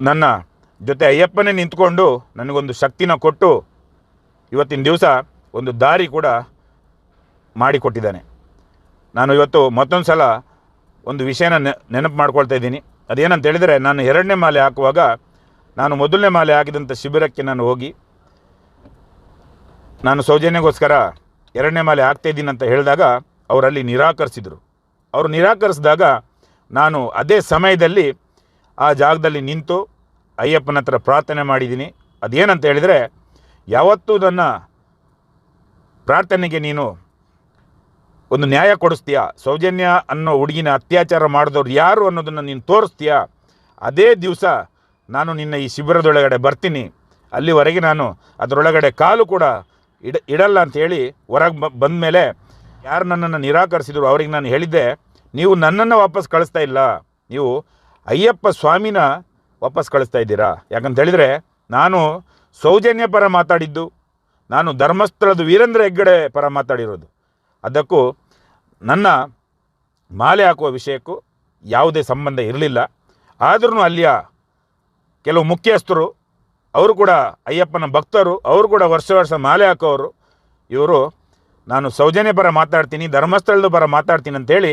ನನ್ನ ಜೊತೆ ಅಯ್ಯಪ್ಪನೇ ನಿಂತ್ಕೊಂಡು ನನಗೊಂದು ಶಕ್ತಿನ ಕೊಟ್ಟು ಇವತ್ತಿನ ದಿವಸ ಒಂದು ದಾರಿ ಕೂಡ ಮಾಡಿಕೊಟ್ಟಿದ್ದಾನೆ. ನಾನು ಇವತ್ತು ಮತ್ತೊಂದು ಸಲ ಒಂದು ವಿಷಯನ ನೆನಪು ಮಾಡ್ಕೊಳ್ತಾ ಇದ್ದೀನಿ. ಅದೇನಂತ ಹೇಳಿದರೆ, ನಾನು ಎರಡನೇ ಮಾಲೆ ಹಾಕುವಾಗ ನಾನು ಮೊದಲನೇ ಮಾಲೆ ಹಾಕಿದಂಥ ಶಿಬಿರಕ್ಕೆ ನಾನು ಹೋಗಿ, ನಾನು ಸೌಜನ್ಯಗೋಸ್ಕರ ಎರಡನೇ ಮಾಲೆ ಹಾಕ್ತಾ ಇದ್ದೀನಿ ಅಂತ ಹೇಳಿದಾಗ ಅವರಲ್ಲಿ ನಿರಾಕರಿಸಿದರು. ಅವರು ನಿರಾಕರಿಸಿದಾಗ ನಾನು ಅದೇ ಸಮಯದಲ್ಲಿ ಆ ಜಾಗದಲ್ಲಿ ನಿಂತು ಅಯ್ಯಪ್ಪನ ಹತ್ರ ಪ್ರಾರ್ಥನೆ ಮಾಡಿದ್ದೀನಿ. ಅದೇನಂತ ಹೇಳಿದರೆ, ಯಾವತ್ತೂ ನನ್ನ ಪ್ರಾರ್ಥನೆಗೆ ನೀನು ಒಂದು ನ್ಯಾಯ ಕೊಡಿಸ್ತೀಯಾ? ಸೌಜನ್ಯ ಅನ್ನೋ ಹುಡುಗಿನ ಅತ್ಯಾಚಾರ ಮಾಡಿದವ್ರು ಯಾರು ಅನ್ನೋದನ್ನು ನೀನು ತೋರಿಸ್ತೀಯ? ಅದೇ ದಿವಸ ನಾನು ನಿನ್ನ ಈ ಶಿಬಿರದೊಳಗಡೆ ಬರ್ತೀನಿ. ಅಲ್ಲಿವರೆಗೆ ನಾನು ಅದರೊಳಗಡೆ ಕಾಲು ಕೂಡ ಇಡ, ಇಡಲ್ಲ ಅಂಥೇಳಿ ಹೊರಗೆ ಬ ಬಂದ ಮೇಲೆ ಯಾರು ನನ್ನನ್ನು ನಿರಾಕರಿಸಿದ್ರು ಅವ್ರಿಗೆ ನಾನು ಹೇಳಿದ್ದೆ, ನೀವು ನನ್ನನ್ನು ವಾಪಸ್ ಕಳಿಸ್ತಾ ಇಲ್ಲ. ನೀವು ಅಯ್ಯಪ್ಪ ಸ್ವಾಮಿನ ವಾಪಸ್ ಕಳಿಸ್ತಾ ಇದ್ದೀರಾ? ಯಾಕಂತ ಹೇಳಿದರೆ ನಾನು ಸೌಜನ್ಯ ಪರ ಮಾತಾಡಿದ್ದು. ನಾನು ಧರ್ಮಸ್ಥಳದ ವೀರೇಂದ್ರ ಹೆಗ್ಗಡೆ ಪರ ಮಾತಾಡಿರೋದು. ಅದಕ್ಕೂ ನನ್ನ ಮಾಲೆ ಹಾಕುವ ವಿಷಯಕ್ಕೂ ಯಾವುದೇ ಸಂಬಂಧ ಇರಲಿಲ್ಲ. ಆದ್ರೂ ಅಲ್ಲಿಯ ಕೆಲವು ಮುಖ್ಯಸ್ಥರು, ಅವರು ಕೂಡ ಅಯ್ಯಪ್ಪನ ಭಕ್ತರು, ಅವರು ಕೂಡ ವರ್ಷ ವರ್ಷ ಮಾಲೆ ಹಾಕೋರು ಇವರು, ನಾನು ಸೌಜನ್ಯ ಪರ ಮಾತಾಡ್ತೀನಿ, ಧರ್ಮಸ್ಥಳದ ಪರ ಮಾತಾಡ್ತೀನಿ ಅಂತೇಳಿ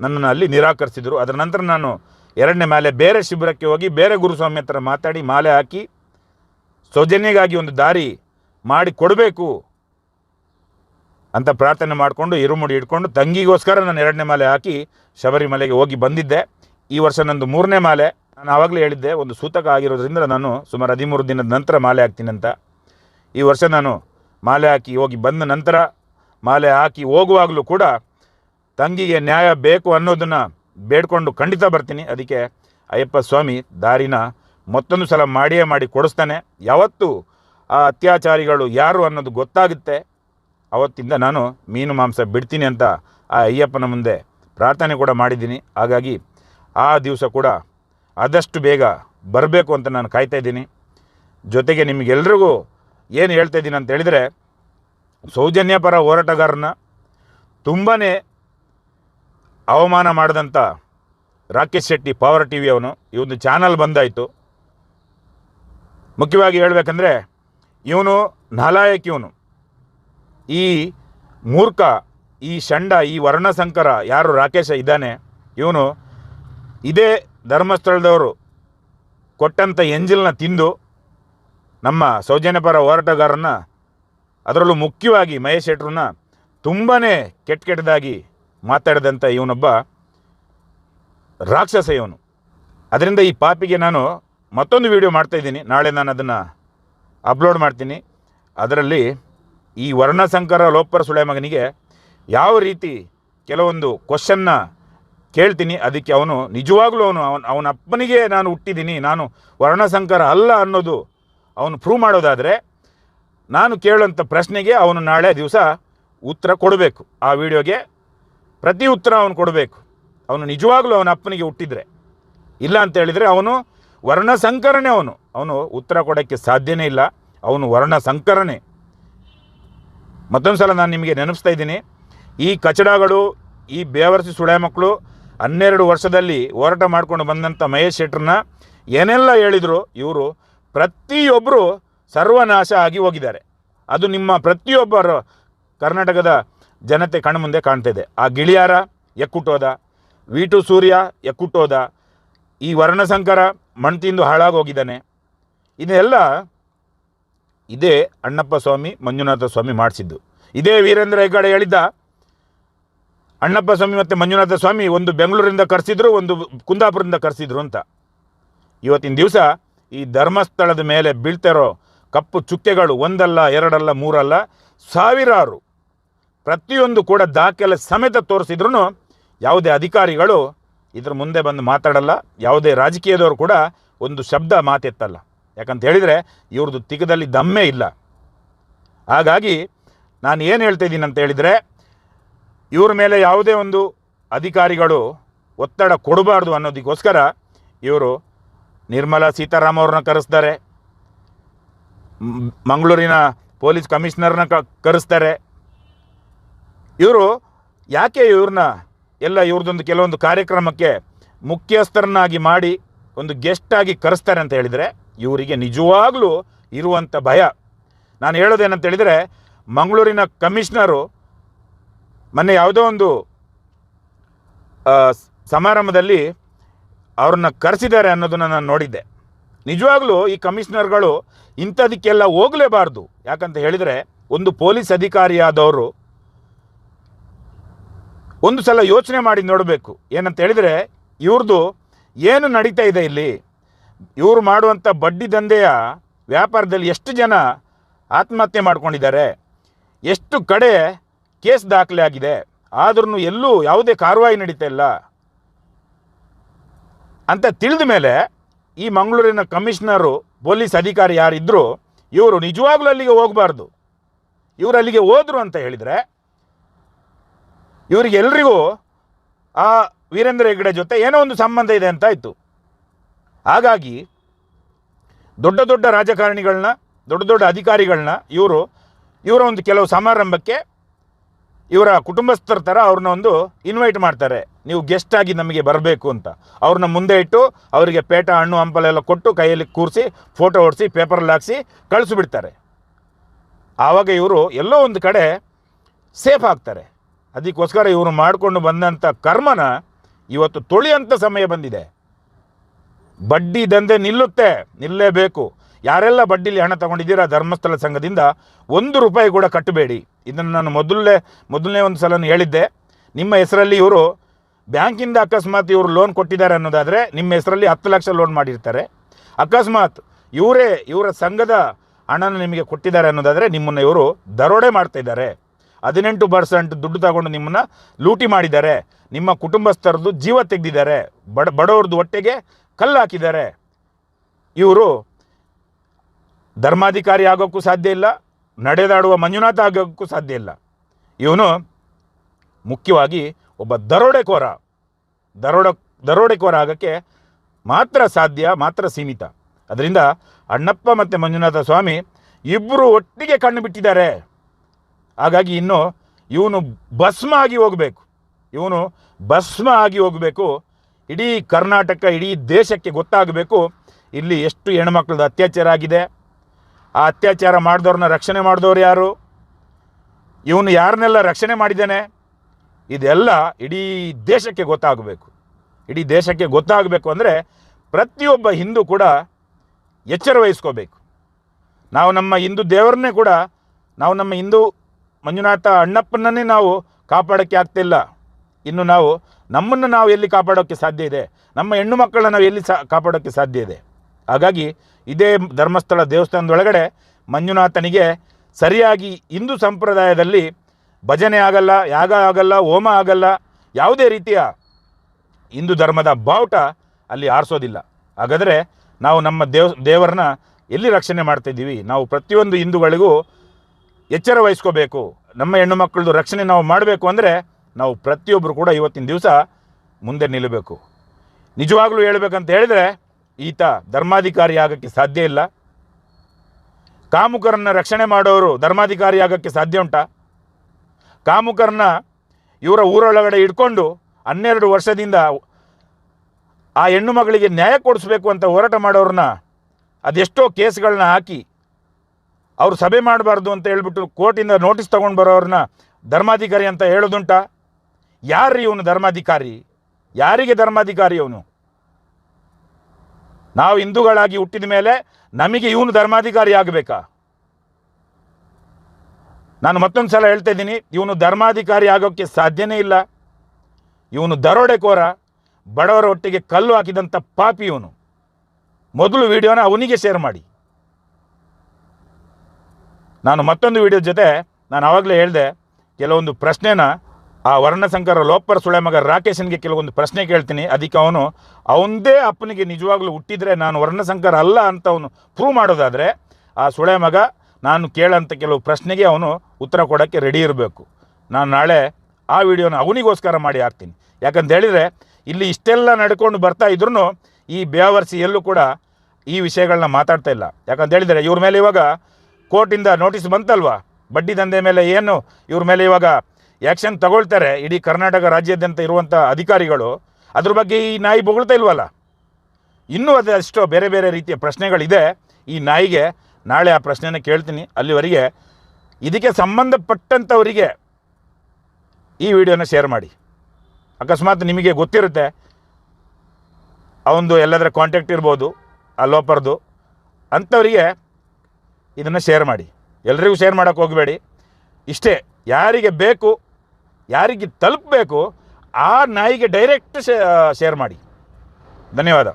ನನ್ನನ್ನು ಅಲ್ಲಿ ನಿರಾಕರಿಸಿದರು. ಅದರ ನಂತರ ನಾನು ಎರಡನೇ ಮಾಲೆ ಬೇರೆ ಶಿಬಿರಕ್ಕೆ ಹೋಗಿ, ಬೇರೆ ಗುರುಸ್ವಾಮಿ ಹತ್ರ ಮಾತಾಡಿ ಮಾಲೆ ಹಾಕಿ ಸೌಜನ್ಯಗಾಗಿ ಒಂದು ದಾರಿ ಮಾಡಿ ಕೊಡಬೇಕು ಅಂತ ಪ್ರಾರ್ಥನೆ ಮಾಡಿಕೊಂಡು ಇರುಮುಡಿ ಇಟ್ಕೊಂಡು ತಂಗಿಗೋಸ್ಕರ ನಾನು ಎರಡನೇ ಮಾಲೆ ಹಾಕಿ ಶಬರಿಮಲೆಗೆ ಹೋಗಿ ಬಂದಿದ್ದೆ. ಈ ವರ್ಷ ನಂದು ಮೂರನೇ ಮಾಲೆ. ನಾನು ಆವಾಗಲೇ ಹೇಳಿದ್ದೆ, ಒಂದು ಸೂತಕ ಆಗಿರೋದ್ರಿಂದ ನಾನು ಸುಮಾರು ಹದಿಮೂರು ದಿನದ ನಂತರ ಮಾಲೆ ಹಾಕ್ತೀನಂತ. ಈ ವರ್ಷ ನಾನು ಮಾಲೆ ಹಾಕಿ ಹೋಗಿ ಬಂದ ನಂತರ ಮಾಲೆ ಹಾಕಿ ಹೋಗುವಾಗಲೂ ಕೂಡ ತಂಗಿಗೆ ನ್ಯಾಯ ಬೇಕು ಅನ್ನೋದನ್ನು ಬೇಡ್ಕೊಂಡು ಖಂಡಿತ ಬರ್ತೀನಿ. ಅದಕ್ಕೆ ಅಯ್ಯಪ್ಪ ಸ್ವಾಮಿ ದಾರಿನ ಮತ್ತೊಂದು ಸಲ ಮಾಡಿಯೇ ಮಾಡಿ ಕೊಡಿಸ್ತಾನೆ. ಯಾವತ್ತು ಆ ಅತ್ಯಾಚಾರಿಗಳು ಯಾರು ಅನ್ನೋದು ಗೊತ್ತಾಗುತ್ತೆ. ಅವತ್ತಿಂದ ನಾನು ಮೀನು ಮಾಂಸ ಬಿಡ್ತೀನಿ ಅಂತ ಆ ಅಯ್ಯಪ್ಪನ ಮುಂದೆ ಪ್ರಾರ್ಥನೆ ಕೂಡ ಮಾಡಿದ್ದೀನಿ. ಹಾಗಾಗಿ ಆ ದಿವಸ ಕೂಡ ಆದಷ್ಟು ಬೇಗ ಬರಬೇಕು ಅಂತ ನಾನು ಕಾಯ್ತಾ ಇದ್ದೀನಿ. ಜೊತೆಗೆ ನಿಮಗೆಲ್ರಿಗೂ ಏನು ಹೇಳ್ತಾ ಇದ್ದೀನಿ ಅಂತ ಹೇಳಿದರೆ, ಸೌಜನ್ಯ ಪರ ಹೋರಾಟಗಾರನ ತುಂಬಾ ಅವಮಾನ ಮಾಡಿದಂಥ Rakesh Shetty power T V ಅವನು. ಈ ಒಂದು ಚಾನಲ್ ಬಂದಾಯಿತು. ಮುಖ್ಯವಾಗಿ ಹೇಳಬೇಕಂದ್ರೆ ಇವನು ನಾಲಾಯಕ್ ಇವನು. ಈ ಮೂರ್ಖ, ಈ ಷಂಡ, ಈ ವರ್ಣಸಂಕರ ಯಾರು ರಾಕೇಶ ಇದ್ದಾನೆ? ಇವನು ಇದೇ ಧರ್ಮಸ್ಥಳದವರು ಕೊಟ್ಟಂಥ ಎಂಜಿಲ್ನ ತಿಂದು ನಮ್ಮ ಸೌಜನ್ಯಪರ ಹೋರಾಟಗಾರನ್ನ ಅದರಲ್ಲೂ ಮುಖ್ಯವಾಗಿ ಮಹೇಶ್ ಶೆಟ್ರನ್ನ ತುಂಬಾ ಕೆಟ್ಟ ಕೆಟ್ಟದಾಗಿ ಮಾತಾಡಿದಂಥ ಇವನೊಬ್ಬ ರಾಕ್ಷಸ ಇವನು. ಅದರಿಂದ ಈ ಪಾಪಿಗೆ ನಾನು ಮತ್ತೊಂದು ವಿಡಿಯೋ ಮಾಡ್ತಾಯಿದ್ದೀನಿ ನಾಳೆ ನಾನು ಅದನ್ನು ಅಪ್ಲೋಡ್ ಮಾಡ್ತೀನಿ. ಅದರಲ್ಲಿ ಈ ವರ್ಣಸಂಕರ ಲೋಪರ ಸುಳೆ ಮಗನಿಗೆ ಯಾವ ರೀತಿ ಕೆಲವೊಂದು ಕ್ವಶನ್ನ ಕೇಳ್ತೀನಿ. ಅದಕ್ಕೆ ಅವನು ನಿಜವಾಗ್ಲೂ ಅವನು, ಅವನ ಅವನ ಅಪ್ಪನಿಗೆ ನಾನು ಹುಟ್ಟಿದ್ದೀನಿ. ನಾನು ವರ್ಣಸಂಕರ ಅಲ್ಲ ಅನ್ನೋದು ಅವನು ಪ್ರೂವ್ ಮಾಡೋದಾದರೆ ನಾನು ಕೇಳೋಂಥ ಪ್ರಶ್ನೆಗೆ ಅವನು ನಾಳೆ ದಿವಸ ಉತ್ತರ ಕೊಡಬೇಕು. ಆ ವಿಡಿಯೋಗೆ ಪ್ರತಿ ಉತ್ತರ ಅವನು ಕೊಡಬೇಕು. ಅವನು ನಿಜವಾಗ್ಲೂ ಅವನ ಅಪ್ಪನಿಗೆ ಹುಟ್ಟಿದರೆ. ಇಲ್ಲ ಅಂತ ಹೇಳಿದರೆ ಅವನು ವರ್ಣಸಂಕರನೇ ಅವನು. ಅವನು ಉತ್ತರ ಕೊಡೋಕ್ಕೆ ಸಾಧ್ಯನೇ ಇಲ್ಲ. ಅವನು ವರ್ಣ ಸಂಕರನೇ ಮತ್ತೊಂದು ಸಲ ನಾನು ನಿಮಗೆ ನೆನಪಿಸ್ತಾ ಇದ್ದೀನಿ. ಈ ಕಚಡಗಳು, ಈ ಬೇವರ್ಸಿ ಸುಳೆ ಮಕ್ಕಳು ಹನ್ನೆರಡು ವರ್ಷದಲ್ಲಿ ಹೋರಾಟ ಮಾಡ್ಕೊಂಡು ಬಂದಂಥ ಮಹೇಶ್ ಶೆಟ್ರನ್ನ ಏನೆಲ್ಲ ಹೇಳಿದರು, ಇವರು ಪ್ರತಿಯೊಬ್ಬರು ಸರ್ವನಾಶ ಆಗಿ ಹೋಗಿದ್ದಾರೆ. ಅದು ನಿಮ್ಮ ಪ್ರತಿಯೊಬ್ಬರ ಕರ್ನಾಟಕದ ಜನತೆ ಕಣ್ಮುಂದೆ ಕಾಣ್ತಿದೆ ಆ ಗಿಳಿಯಾರ ಎಕ್ಕುಟ್ಟೋದ, ವೀಟು ಸೂರ್ಯ ಎಕ್ಕುಟ್ಟೋದ, ಈ ವರ್ಣಸಂಕರ ಮಣ್ತಿಂದು ಹಾಳಾಗಿ ಹಾಳಾಗೋಗಿದ್ದಾನೆ. ಇದೆಲ್ಲ ಇದೇ ಅಣ್ಣಪ್ಪ ಸ್ವಾಮಿ ಮಂಜುನಾಥ ಸ್ವಾಮಿ ಮಾಡಿಸಿದ್ದು. ಇದೇ ವೀರೇಂದ್ರ ಹೆಗ್ಗಡೆ ಹೇಳಿದ್ದ. ಅಣ್ಣಪ್ಪ ಸ್ವಾಮಿ ಮತ್ತು ಮಂಜುನಾಥ ಸ್ವಾಮಿ ಒಂದು ಬೆಂಗಳೂರಿಂದ ಕರೆಸಿದ್ರು, ಒಂದು ಕುಂದಾಪುರದಿಂದ ಕರೆಸಿದ್ರು ಅಂತ. ಇವತ್ತಿನ ದಿವಸ ಈ ಧರ್ಮಸ್ಥಳದ ಮೇಲೆ ಬೀಳ್ತಿರೋ ಕಪ್ಪು ಚುಕ್ಕೆಗಳು ಒಂದಲ್ಲ, ಎರಡಲ್ಲ, ಮೂರಲ್ಲ, ಸಾವಿರಾರು ಪ್ರತಿಯೊಂದು ಕೂಡ ದಾಖಲೆ ಸಮೇತ ತೋರಿಸಿದ್ರು ಯಾವುದೇ ಅಧಿಕಾರಿಗಳು ಇದ್ರ ಮುಂದೆ ಬಂದು ಮಾತಾಡಲ್ಲ, ಯಾವುದೇ ರಾಜಕೀಯದವರು ಕೂಡ ಒಂದು ಶಬ್ದ ಮಾತೆತ್ತಲ್ಲ. ಯಾಕಂತ ಹೇಳಿದರೆ ಇವ್ರದ್ದು ತಿಗದಲ್ಲಿ ದಮ್ಮೇ ಇಲ್ಲ. ಹಾಗಾಗಿ ನಾನು ಏನು ಹೇಳ್ತಾ ಇದ್ದೀನಿ ಅಂತ ಹೇಳಿದರೆ ಇವ್ರ ಮೇಲೆ ಯಾವುದೇ ಒಂದು ಅಧಿಕಾರಿಗಳು ಒತ್ತಡ ಕೊಡಬಾರ್ದು ಅನ್ನೋದಕ್ಕೋಸ್ಕರ ಇವರು ನಿರ್ಮಲಾ ಸೀತಾರಾಮ್ ಅವ್ರನ್ನ ಕರೆಸ್ತಾರೆ. ಮಂಗಳೂರಿನ ಪೊಲೀಸ್ ಕಮಿಷನರ್ನ ಕ, ಕರೆಸ್ತಾರೆ. ಇವರು ಯಾಕೆ ಇವ್ರನ್ನ ಎಲ್ಲ ಇವ್ರದ್ದೊಂದು ಕೆಲವೊಂದು ಕಾರ್ಯಕ್ರಮಕ್ಕೆ ಮುಖ್ಯಸ್ಥರನ್ನಾಗಿ ಮಾಡಿ ಒಂದು ಗೆಸ್ಟಾಗಿ ಕರೆಸ್ತಾರೆ ಅಂತ ಹೇಳಿದರೆ ಇವರಿಗೆ ನಿಜವಾಗ್ಲೂ ಇರುವಂಥ ಭಯ. ನಾನು ಹೇಳೋದೇನಂತ ಹೇಳಿದರೆ, ಮಂಗಳೂರಿನ ಕಮಿಷನರು ಮೊನ್ನೆ ಯಾವುದೋ ಒಂದು ಸಮಾರಂಭದಲ್ಲಿ ಅವ್ರನ್ನ ಕರೆಸಿದ್ದಾರೆ ಅನ್ನೋದನ್ನು ನಾನು ನೋಡಿದ್ದೆ. ನಿಜವಾಗ್ಲೂ ಈ ಕಮಿಷನರ್ಗಳು ಇಂಥದಕ್ಕೆಲ್ಲ ಹೋಗಲೇಬಾರ್ದು. ಯಾಕಂತ ಹೇಳಿದರೆ, ಒಂದು ಪೊಲೀಸ್ ಅಧಿಕಾರಿಯಾದವರು ಒಂದು ಸಲ ಯೋಚನೆ ಮಾಡಿ ನೋಡಬೇಕು. ಏನಂತ ಹೇಳಿದರೆ ಇವ್ರದ್ದು ಏನು ನಡೀತಾ ಇದೆ ಇಲ್ಲಿ? ಇವರು ಮಾಡುವಂಥ ಬಡ್ಡಿ ದಂಧೆಯ ವ್ಯಾಪಾರದಲ್ಲಿ ಎಷ್ಟು ಜನ ಆತ್ಮಹತ್ಯೆ ಮಾಡ್ಕೊಂಡಿದ್ದಾರೆ, ಎಷ್ಟು ಕಡೆ ಕೇಸ್ ದಾಖಲೆ ಆಗಿದೆ ಆದ್ರೂ ಎಲ್ಲೂ ಯಾವುದೇ ಕಾರ್ವಾಯಿ ನಡೀತಾ ಇಲ್ಲ ಅಂತ ತಿಳಿದ ಮೇಲೆ ಈ ಮಂಗಳೂರಿನ ಕಮಿಷನರು, ಪೊಲೀಸ್ ಅಧಿಕಾರಿ ಯಾರಿದ್ದರೂ ಇವರು ನಿಜವಾಗ್ಲೂ ಅಲ್ಲಿಗೆ ಹೋಗಬಾರ್ದು. ಇವರು ಅಲ್ಲಿಗೆ ಹೋದರು ಅಂತ ಹೇಳಿದರೆ, ಇವರಿಗೆ ಎಲ್ರಿಗೂ ಆ ವೀರೇಂದ್ರ ಹೆಗ್ಗಡೆ ಜೊತೆ ಏನೋ ಒಂದು ಸಂಬಂಧ ಇದೆ ಅಂತ ಆಯಿತು. ಹಾಗಾಗಿ ದೊಡ್ಡ ದೊಡ್ಡ ರಾಜಕಾರಣಿಗಳನ್ನ ದೊಡ್ಡ ದೊಡ್ಡ ಅಧಿಕಾರಿಗಳನ್ನ ಇವರು, ಇವರ ಒಂದು ಕೆಲವು ಸಮಾರಂಭಕ್ಕೆ ಇವರ ಕುಟುಂಬಸ್ಥರ ಥರ ಅವ್ರನ್ನ ಒಂದು ಇನ್ವೈಟ್ ಮಾಡ್ತಾರೆ. ನೀವು ಗೆಸ್ಟ್ ಆಗಿ ನಮಗೆ ಬರಬೇಕು ಅಂತ. ಅವ್ರನ್ನ ಮುಂದೆ ಇಟ್ಟು ಅವರಿಗೆ ಪೇಟ, ಹಣ್ಣು ಹಂಪಲೆಲ್ಲ ಕೊಟ್ಟು ಕೈಯಲ್ಲಿ ಕೂರಿಸಿ ಫೋಟೋ ಹೊಡಿಸಿ ಪೇಪರಲ್ಲಿ ಹಾಕಿಸಿ ಕಳಿಸಿಬಿಡ್ತಾರೆ ಆವಾಗ ಇವರು ಎಲ್ಲೋ ಒಂದು ಕಡೆ ಸೇಫ್ ಆಗ್ತಾರೆ. ಅದಕ್ಕೋಸ್ಕರ ಇವರು ಮಾಡಿಕೊಂಡು ಬಂದಂಥ ಕರ್ಮನ ಇವತ್ತು ತೊಳೆಯಂಥ ಸಮಯ ಬಂದಿದೆ. ಬಡ್ಡಿ ದಂಧೆ ನಿಲ್ಲುತ್ತೆ ನಿಲ್ಲಲೇಬೇಕು ಯಾರೆಲ್ಲ ಬಡ್ಡಿಲಿ ಹಣ ತಗೊಂಡಿದ್ದೀರಾ ಧರ್ಮಸ್ಥಳ ಸಂಘದಿಂದ, ಒಂದು ರೂಪಾಯಿ ಕೂಡ ಕಟ್ಟಬೇಡಿ. ಇದನ್ನು ನಾನು ಮೊದಲನೇ ಮೊದಲನೇ ಒಂದು ಸಲ ಹೇಳಿದ್ದೆ. ನಿಮ್ಮ ಹೆಸರಲ್ಲಿ ಇವರು, ಬ್ಯಾಂಕಿಂದ ಅಕಸ್ಮಾತ್ ಇವರು ಲೋನ್ ಕೊಟ್ಟಿದ್ದಾರೆ ಅನ್ನೋದಾದರೆ ನಿಮ್ಮ ಹೆಸರಲ್ಲಿ ಹತ್ತು ಲಕ್ಷ ಲೋನ್ ಮಾಡಿರ್ತಾರೆ. ಅಕಸ್ಮಾತ್ ಇವರೇ, ಇವರ ಸಂಘದ ಹಣನ ನಿಮಗೆ ಕೊಟ್ಟಿದ್ದಾರೆ ಅನ್ನೋದಾದರೆ ನಿಮ್ಮನ್ನು ಇವರು ದರೋಡೆ ಮಾಡ್ತಾ ಇದ್ದಾರೆ. ಹದಿನೆಂಟು ಪರ್ಸೆಂಟ್ ದುಡ್ಡು ತಗೊಂಡು ನಿಮ್ಮನ್ನು ಲೂಟಿ ಮಾಡಿದ್ದಾರೆ. ನಿಮ್ಮ ಕುಟುಂಬಸ್ಥರದ್ದು ಜೀವ ತೆಗೆದಿದ್ದಾರೆ. ಬಡ, ಬಡವ್ರದ್ದು ಹೊಟ್ಟೆಗೆ ಕಲ್ಲು ಹಾಕಿದ್ದಾರೆ ಇವರು ಧರ್ಮಾಧಿಕಾರಿ ಆಗೋಕ್ಕೂ ಸಾಧ್ಯ ಇಲ್ಲ, ನಡೆದಾಡುವ ಮಂಜುನಾಥ ಆಗೋಕ್ಕೂ ಸಾಧ್ಯ ಇಲ್ಲ. ಇವನು ಮುಖ್ಯವಾಗಿ ಒಬ್ಬ ದರೋಡೆಕೋರ. ದರೋಡ, ದರೋಡೆಕೋರ ಆಗೋಕ್ಕೆ ಮಾತ್ರ ಸಾಧ್ಯ, ಮಾತ್ರ ಸೀಮಿತ. ಅದರಿಂದ ಅಣ್ಣಪ್ಪ ಮತ್ತು ಮಂಜುನಾಥ ಸ್ವಾಮಿ ಇಬ್ಬರು ಒಟ್ಟಿಗೆ ಕಣ್ಣು ಬಿಟ್ಟಿದ್ದಾರೆ. ಹಾಗಾಗಿ ಇನ್ನು ಇವನು ಭಸ್ಮ ಆಗಿ ಹೋಗಬೇಕು. ಇವನು ಭಸ್ಮ ಆಗಿ ಹೋಗಬೇಕು. ಇಡೀ ಕರ್ನಾಟಕ, ಇಡೀ ದೇಶಕ್ಕೆ ಗೊತ್ತಾಗಬೇಕು ಇಲ್ಲಿ ಎಷ್ಟು ಹೆಣ್ಮಕ್ಳದ್ದು ಅತ್ಯಾಚಾರ ಆಗಿದೆ. ಆ ಅತ್ಯಾಚಾರ ಮಾಡಿದವ್ರನ್ನ ರಕ್ಷಣೆ ಮಾಡಿದವ್ರು ಯಾರು? ಇವನು ಯಾರನ್ನೆಲ್ಲ ರಕ್ಷಣೆ ಮಾಡಿದ್ದಾನೆ? ಇದೆಲ್ಲ ಇಡೀ ದೇಶಕ್ಕೆ ಗೊತ್ತಾಗಬೇಕು. ಇಡೀ ದೇಶಕ್ಕೆ ಗೊತ್ತಾಗಬೇಕು ಅಂದರೆ ಪ್ರತಿಯೊಬ್ಬ ಹಿಂದೂ ಕೂಡ ಎಚ್ಚರ ವಹಿಸ್ಕೋಬೇಕು. ನಾವು ನಮ್ಮ ಹಿಂದೂ ದೇವರನ್ನೇ ಕೂಡ, ನಾವು ನಮ್ಮ ಹಿಂದೂ ಮಂಜುನಾಥ ಅಣ್ಣಪ್ಪನನ್ನೇ ನಾವು ಕಾಪಾಡೋಕ್ಕೆ ಆಗ್ತಿಲ್ಲ. ಇನ್ನು ನಾವು ನಮ್ಮನ್ನು ನಾವು ಎಲ್ಲಿ ಕಾಪಾಡೋಕ್ಕೆ ಸಾಧ್ಯ ಇದೆ? ನಮ್ಮ ಹೆಣ್ಣು ಮಕ್ಕಳನ್ನ ನಾವು ಎಲ್ಲಿ ಸಾ ಕಾಪಾಡೋಕ್ಕೆ ಸಾಧ್ಯ ಇದೆ? ಹಾಗಾಗಿ ಇದೇ ಧರ್ಮಸ್ಥಳ ದೇವಸ್ಥಾನದೊಳಗಡೆ ಮಂಜುನಾಥನಿಗೆ ಸರಿಯಾಗಿ ಹಿಂದೂ ಸಂಪ್ರದಾಯದಲ್ಲಿ ಭಜನೆ ಆಗಲ್ಲ, ಯಾಗ ಆಗಲ್ಲ, ಹೋಮ ಆಗಲ್ಲ, ಯಾವುದೇ ರೀತಿಯ ಹಿಂದೂ ಧರ್ಮದ ಬಾವುಟ ಅಲ್ಲಿ ಆರಿಸೋದಿಲ್ಲ. ಹಾಗಾದರೆ ನಾವು ನಮ್ಮ ದೇವ, ದೇವರನ್ನ ಎಲ್ಲಿ ರಕ್ಷಣೆ ಮಾಡ್ತಿದ್ದೀವಿ? ನಾವು ಪ್ರತಿಯೊಂದು ಹಿಂದೂಗಳಿಗೂ ಎಚ್ಚರ ವಹಿಸ್ಕೋಬೇಕು. ನಮ್ಮ ಹೆಣ್ಣು ಮಕ್ಕಳದು ರಕ್ಷಣೆ ನಾವು ಮಾಡಬೇಕು ಅಂದರೆ ನಾವು ಪ್ರತಿಯೊಬ್ಬರು ಕೂಡ ಇವತ್ತಿನ ದಿವಸ ಮುಂದೆ ನಿಲ್ಲಬೇಕು. ನಿಜವಾಗ್ಲೂ ಹೇಳಬೇಕಂತ ಹೇಳಿದರೆ ಈತ ಧರ್ಮಾಧಿಕಾರಿ ಆಗೋಕ್ಕೆ ಸಾಧ್ಯ ಇಲ್ಲ. ಕಾಮುಕರನ್ನು ರಕ್ಷಣೆ ಮಾಡೋರು ಧರ್ಮಾಧಿಕಾರಿ ಆಗೋಕ್ಕೆ ಸಾಧ್ಯ ಉಂಟಾ? ಕಾಮುಕರನ್ನ ಇವರ ಊರೊಳಗಡೆ ಇಟ್ಕೊಂಡು ಹನ್ನೆರಡು ವರ್ಷದಿಂದ ಆ ಹೆಣ್ಣು ಮಗಳಿಗೆ ನ್ಯಾಯ ಕೊಡಿಸ್ಬೇಕು ಅಂತ ಹೋರಾಟ ಮಾಡೋರನ್ನ ಅದೆಷ್ಟೋ ಕೇಸ್ಗಳನ್ನ ಹಾಕಿ ಅವರು ಸಭೆ ಮಾಡಬಾರ್ದು ಅಂತ ಹೇಳ್ಬಿಟ್ಟು ಕೋರ್ಟಿಂದ ನೋಟಿಸ್ ತೊಗೊಂಡು ಬರೋರನ್ನ ಧರ್ಮಾಧಿಕಾರಿ ಅಂತ ಹೇಳೋದುಂಟ? ಯಾರ್ರೀ ಇವನು ಧರ್ಮಾಧಿಕಾರಿ? ಯಾರಿಗೆ ಧರ್ಮಾಧಿಕಾರಿ ಅವನು ನಾವು ಹಿಂದೂಗಳಾಗಿ ಹುಟ್ಟಿದ ಮೇಲೆ ನಮಗೆ ಇವನು ಧರ್ಮಾಧಿಕಾರಿ ಆಗಬೇಕಾ? ನಾನು ಮತ್ತೊಂದು ಸಲ ಹೇಳ್ತಾ ಇದ್ದೀನಿ, ಇವನು ಧರ್ಮಾಧಿಕಾರಿ ಆಗೋಕ್ಕೆ ಸಾಧ್ಯನೇ ಇಲ್ಲ. ಇವನು ದರೋಡೆಕೋರ, ಬಡವರ ಒಟ್ಟಿಗೆ ಕಲ್ಲು ಹಾಕಿದಂಥ ಪಾಪಿ ಇವನು. ಮೊದಲು ವಿಡಿಯೋನ ಅವನಿಗೆ ಶೇರ್ ಮಾಡಿ. ನಾನು ಮತ್ತೊಂದು ವಿಡಿಯೋ ಜೊತೆ ನಾನು ಆವಾಗಲೇ ಹೇಳಿದೆ, ಕೆಲವೊಂದು ಪ್ರಶ್ನೆನ ಆ ವರ್ಣಸಂಕರ ಲೋಪರ್ ಸುಳೆ ಮಗ ರಾಕೇಶನ್ಗೆ ಕೆಲವೊಂದು ಪ್ರಶ್ನೆ ಕೇಳ್ತೀನಿ. ಅದಕ್ಕೆ ಅವನು ಅವನದೇ ಅಪ್ಪನಿಗೆ ನಿಜವಾಗ್ಲೂ ಹುಟ್ಟಿದರೆ ನಾನು ವರ್ಣಸಂಕರ ಅಲ್ಲ ಅಂತ ಅವನು ಪ್ರೂವ್ ಮಾಡೋದಾದರೆ, ಆ ಸುಳೆ ಮಗ ನಾನು ಕೇಳಂತ ಕೆಲವು ಪ್ರಶ್ನೆಗೆ ಅವನು ಉತ್ತರ ಕೊಡೋಕ್ಕೆ ರೆಡಿ ಇರಬೇಕು. ನಾನು ನಾಳೆ ಆ ವಿಡಿಯೋನ ಅವನಿಗೋಸ್ಕರ ಮಾಡಿ ಹಾಕ್ತೀನಿ. ಯಾಕಂತ ಹೇಳಿದರೆ, ಇಲ್ಲಿ ಇಷ್ಟೆಲ್ಲ ನಡ್ಕೊಂಡು ಬರ್ತಾ ಇದ್ರೂ ಈ ಬೇವರ್ಸಿ ಎಲ್ಲೂ ಕೂಡ ಈ ವಿಷಯಗಳನ್ನ ಮಾತಾಡ್ತಾ ಇಲ್ಲ. ಯಾಕಂತ ಹೇಳಿದರೆ, ಇವ್ರ ಮೇಲೆ ಇವಾಗ ಕೋರ್ಟಿಂದ ನೋಟಿಸ್ ಬಂತಲ್ವಾ? ಬಡ್ಡಿ ದಂಧೆ ಮೇಲೆ ಏನು? ಇವ್ರ ಮೇಲೆ ಇವಾಗ ಆ್ಯಕ್ಷನ್ ತಗೊಳ್ತಾರೆ ಇಡೀ ಕರ್ನಾಟಕ ರಾಜ್ಯಾದ್ಯಂತ ಇರುವಂಥ ಅಧಿಕಾರಿಗಳು. ಅದ್ರ ಬಗ್ಗೆ ಈ ನಾಯಿ ಬೊಗಳ್ತಾ ಇಲ್ವಲ್ಲ? ಇನ್ನೂ ಅದೆಷ್ಟೋ ಬೇರೆ ಬೇರೆ ರೀತಿಯ ಪ್ರಶ್ನೆಗಳಿದೆ. ಈ ನಾಯಿಗೆ ನಾಳೆ ಆ ಪ್ರಶ್ನೆಯನ್ನು ಕೇಳ್ತೀನಿ. ಅಲ್ಲಿವರೆಗೆ ಇದಕ್ಕೆ ಸಂಬಂಧಪಟ್ಟಂಥವರಿಗೆ ಈ ವಿಡಿಯೋನ ಶೇರ್ ಮಾಡಿ. ಅಕಸ್ಮಾತ್ ನಿಮಗೆ ಗೊತ್ತಿರುತ್ತೆ. ಅವಂದು ಎಲ್ಲದರ ಕಾಂಟ್ಯಾಕ್ಟ್ ಇರ್ಬೋದು, ಆ ಲೋಪರ್ದು. ಅಂಥವರಿಗೆ ಇದನ್ನು ಶೇರ್ ಮಾಡಿ. ಎಲ್ರಿಗೂ ಶೇರ್ ಮಾಡೋಕ್ಕೆ ಹೋಗಬೇಡಿ. ಇಷ್ಟೇ, ಯಾರಿಗೆ ಬೇಕು ಯಾರಿಗೆ ತಲುಪಬೇಕು ಆ ನಾಯಿಗೆ ಡೈರೆಕ್ಟ್ ಶೇರ್ ಮಾಡಿ. ಧನ್ಯವಾದ.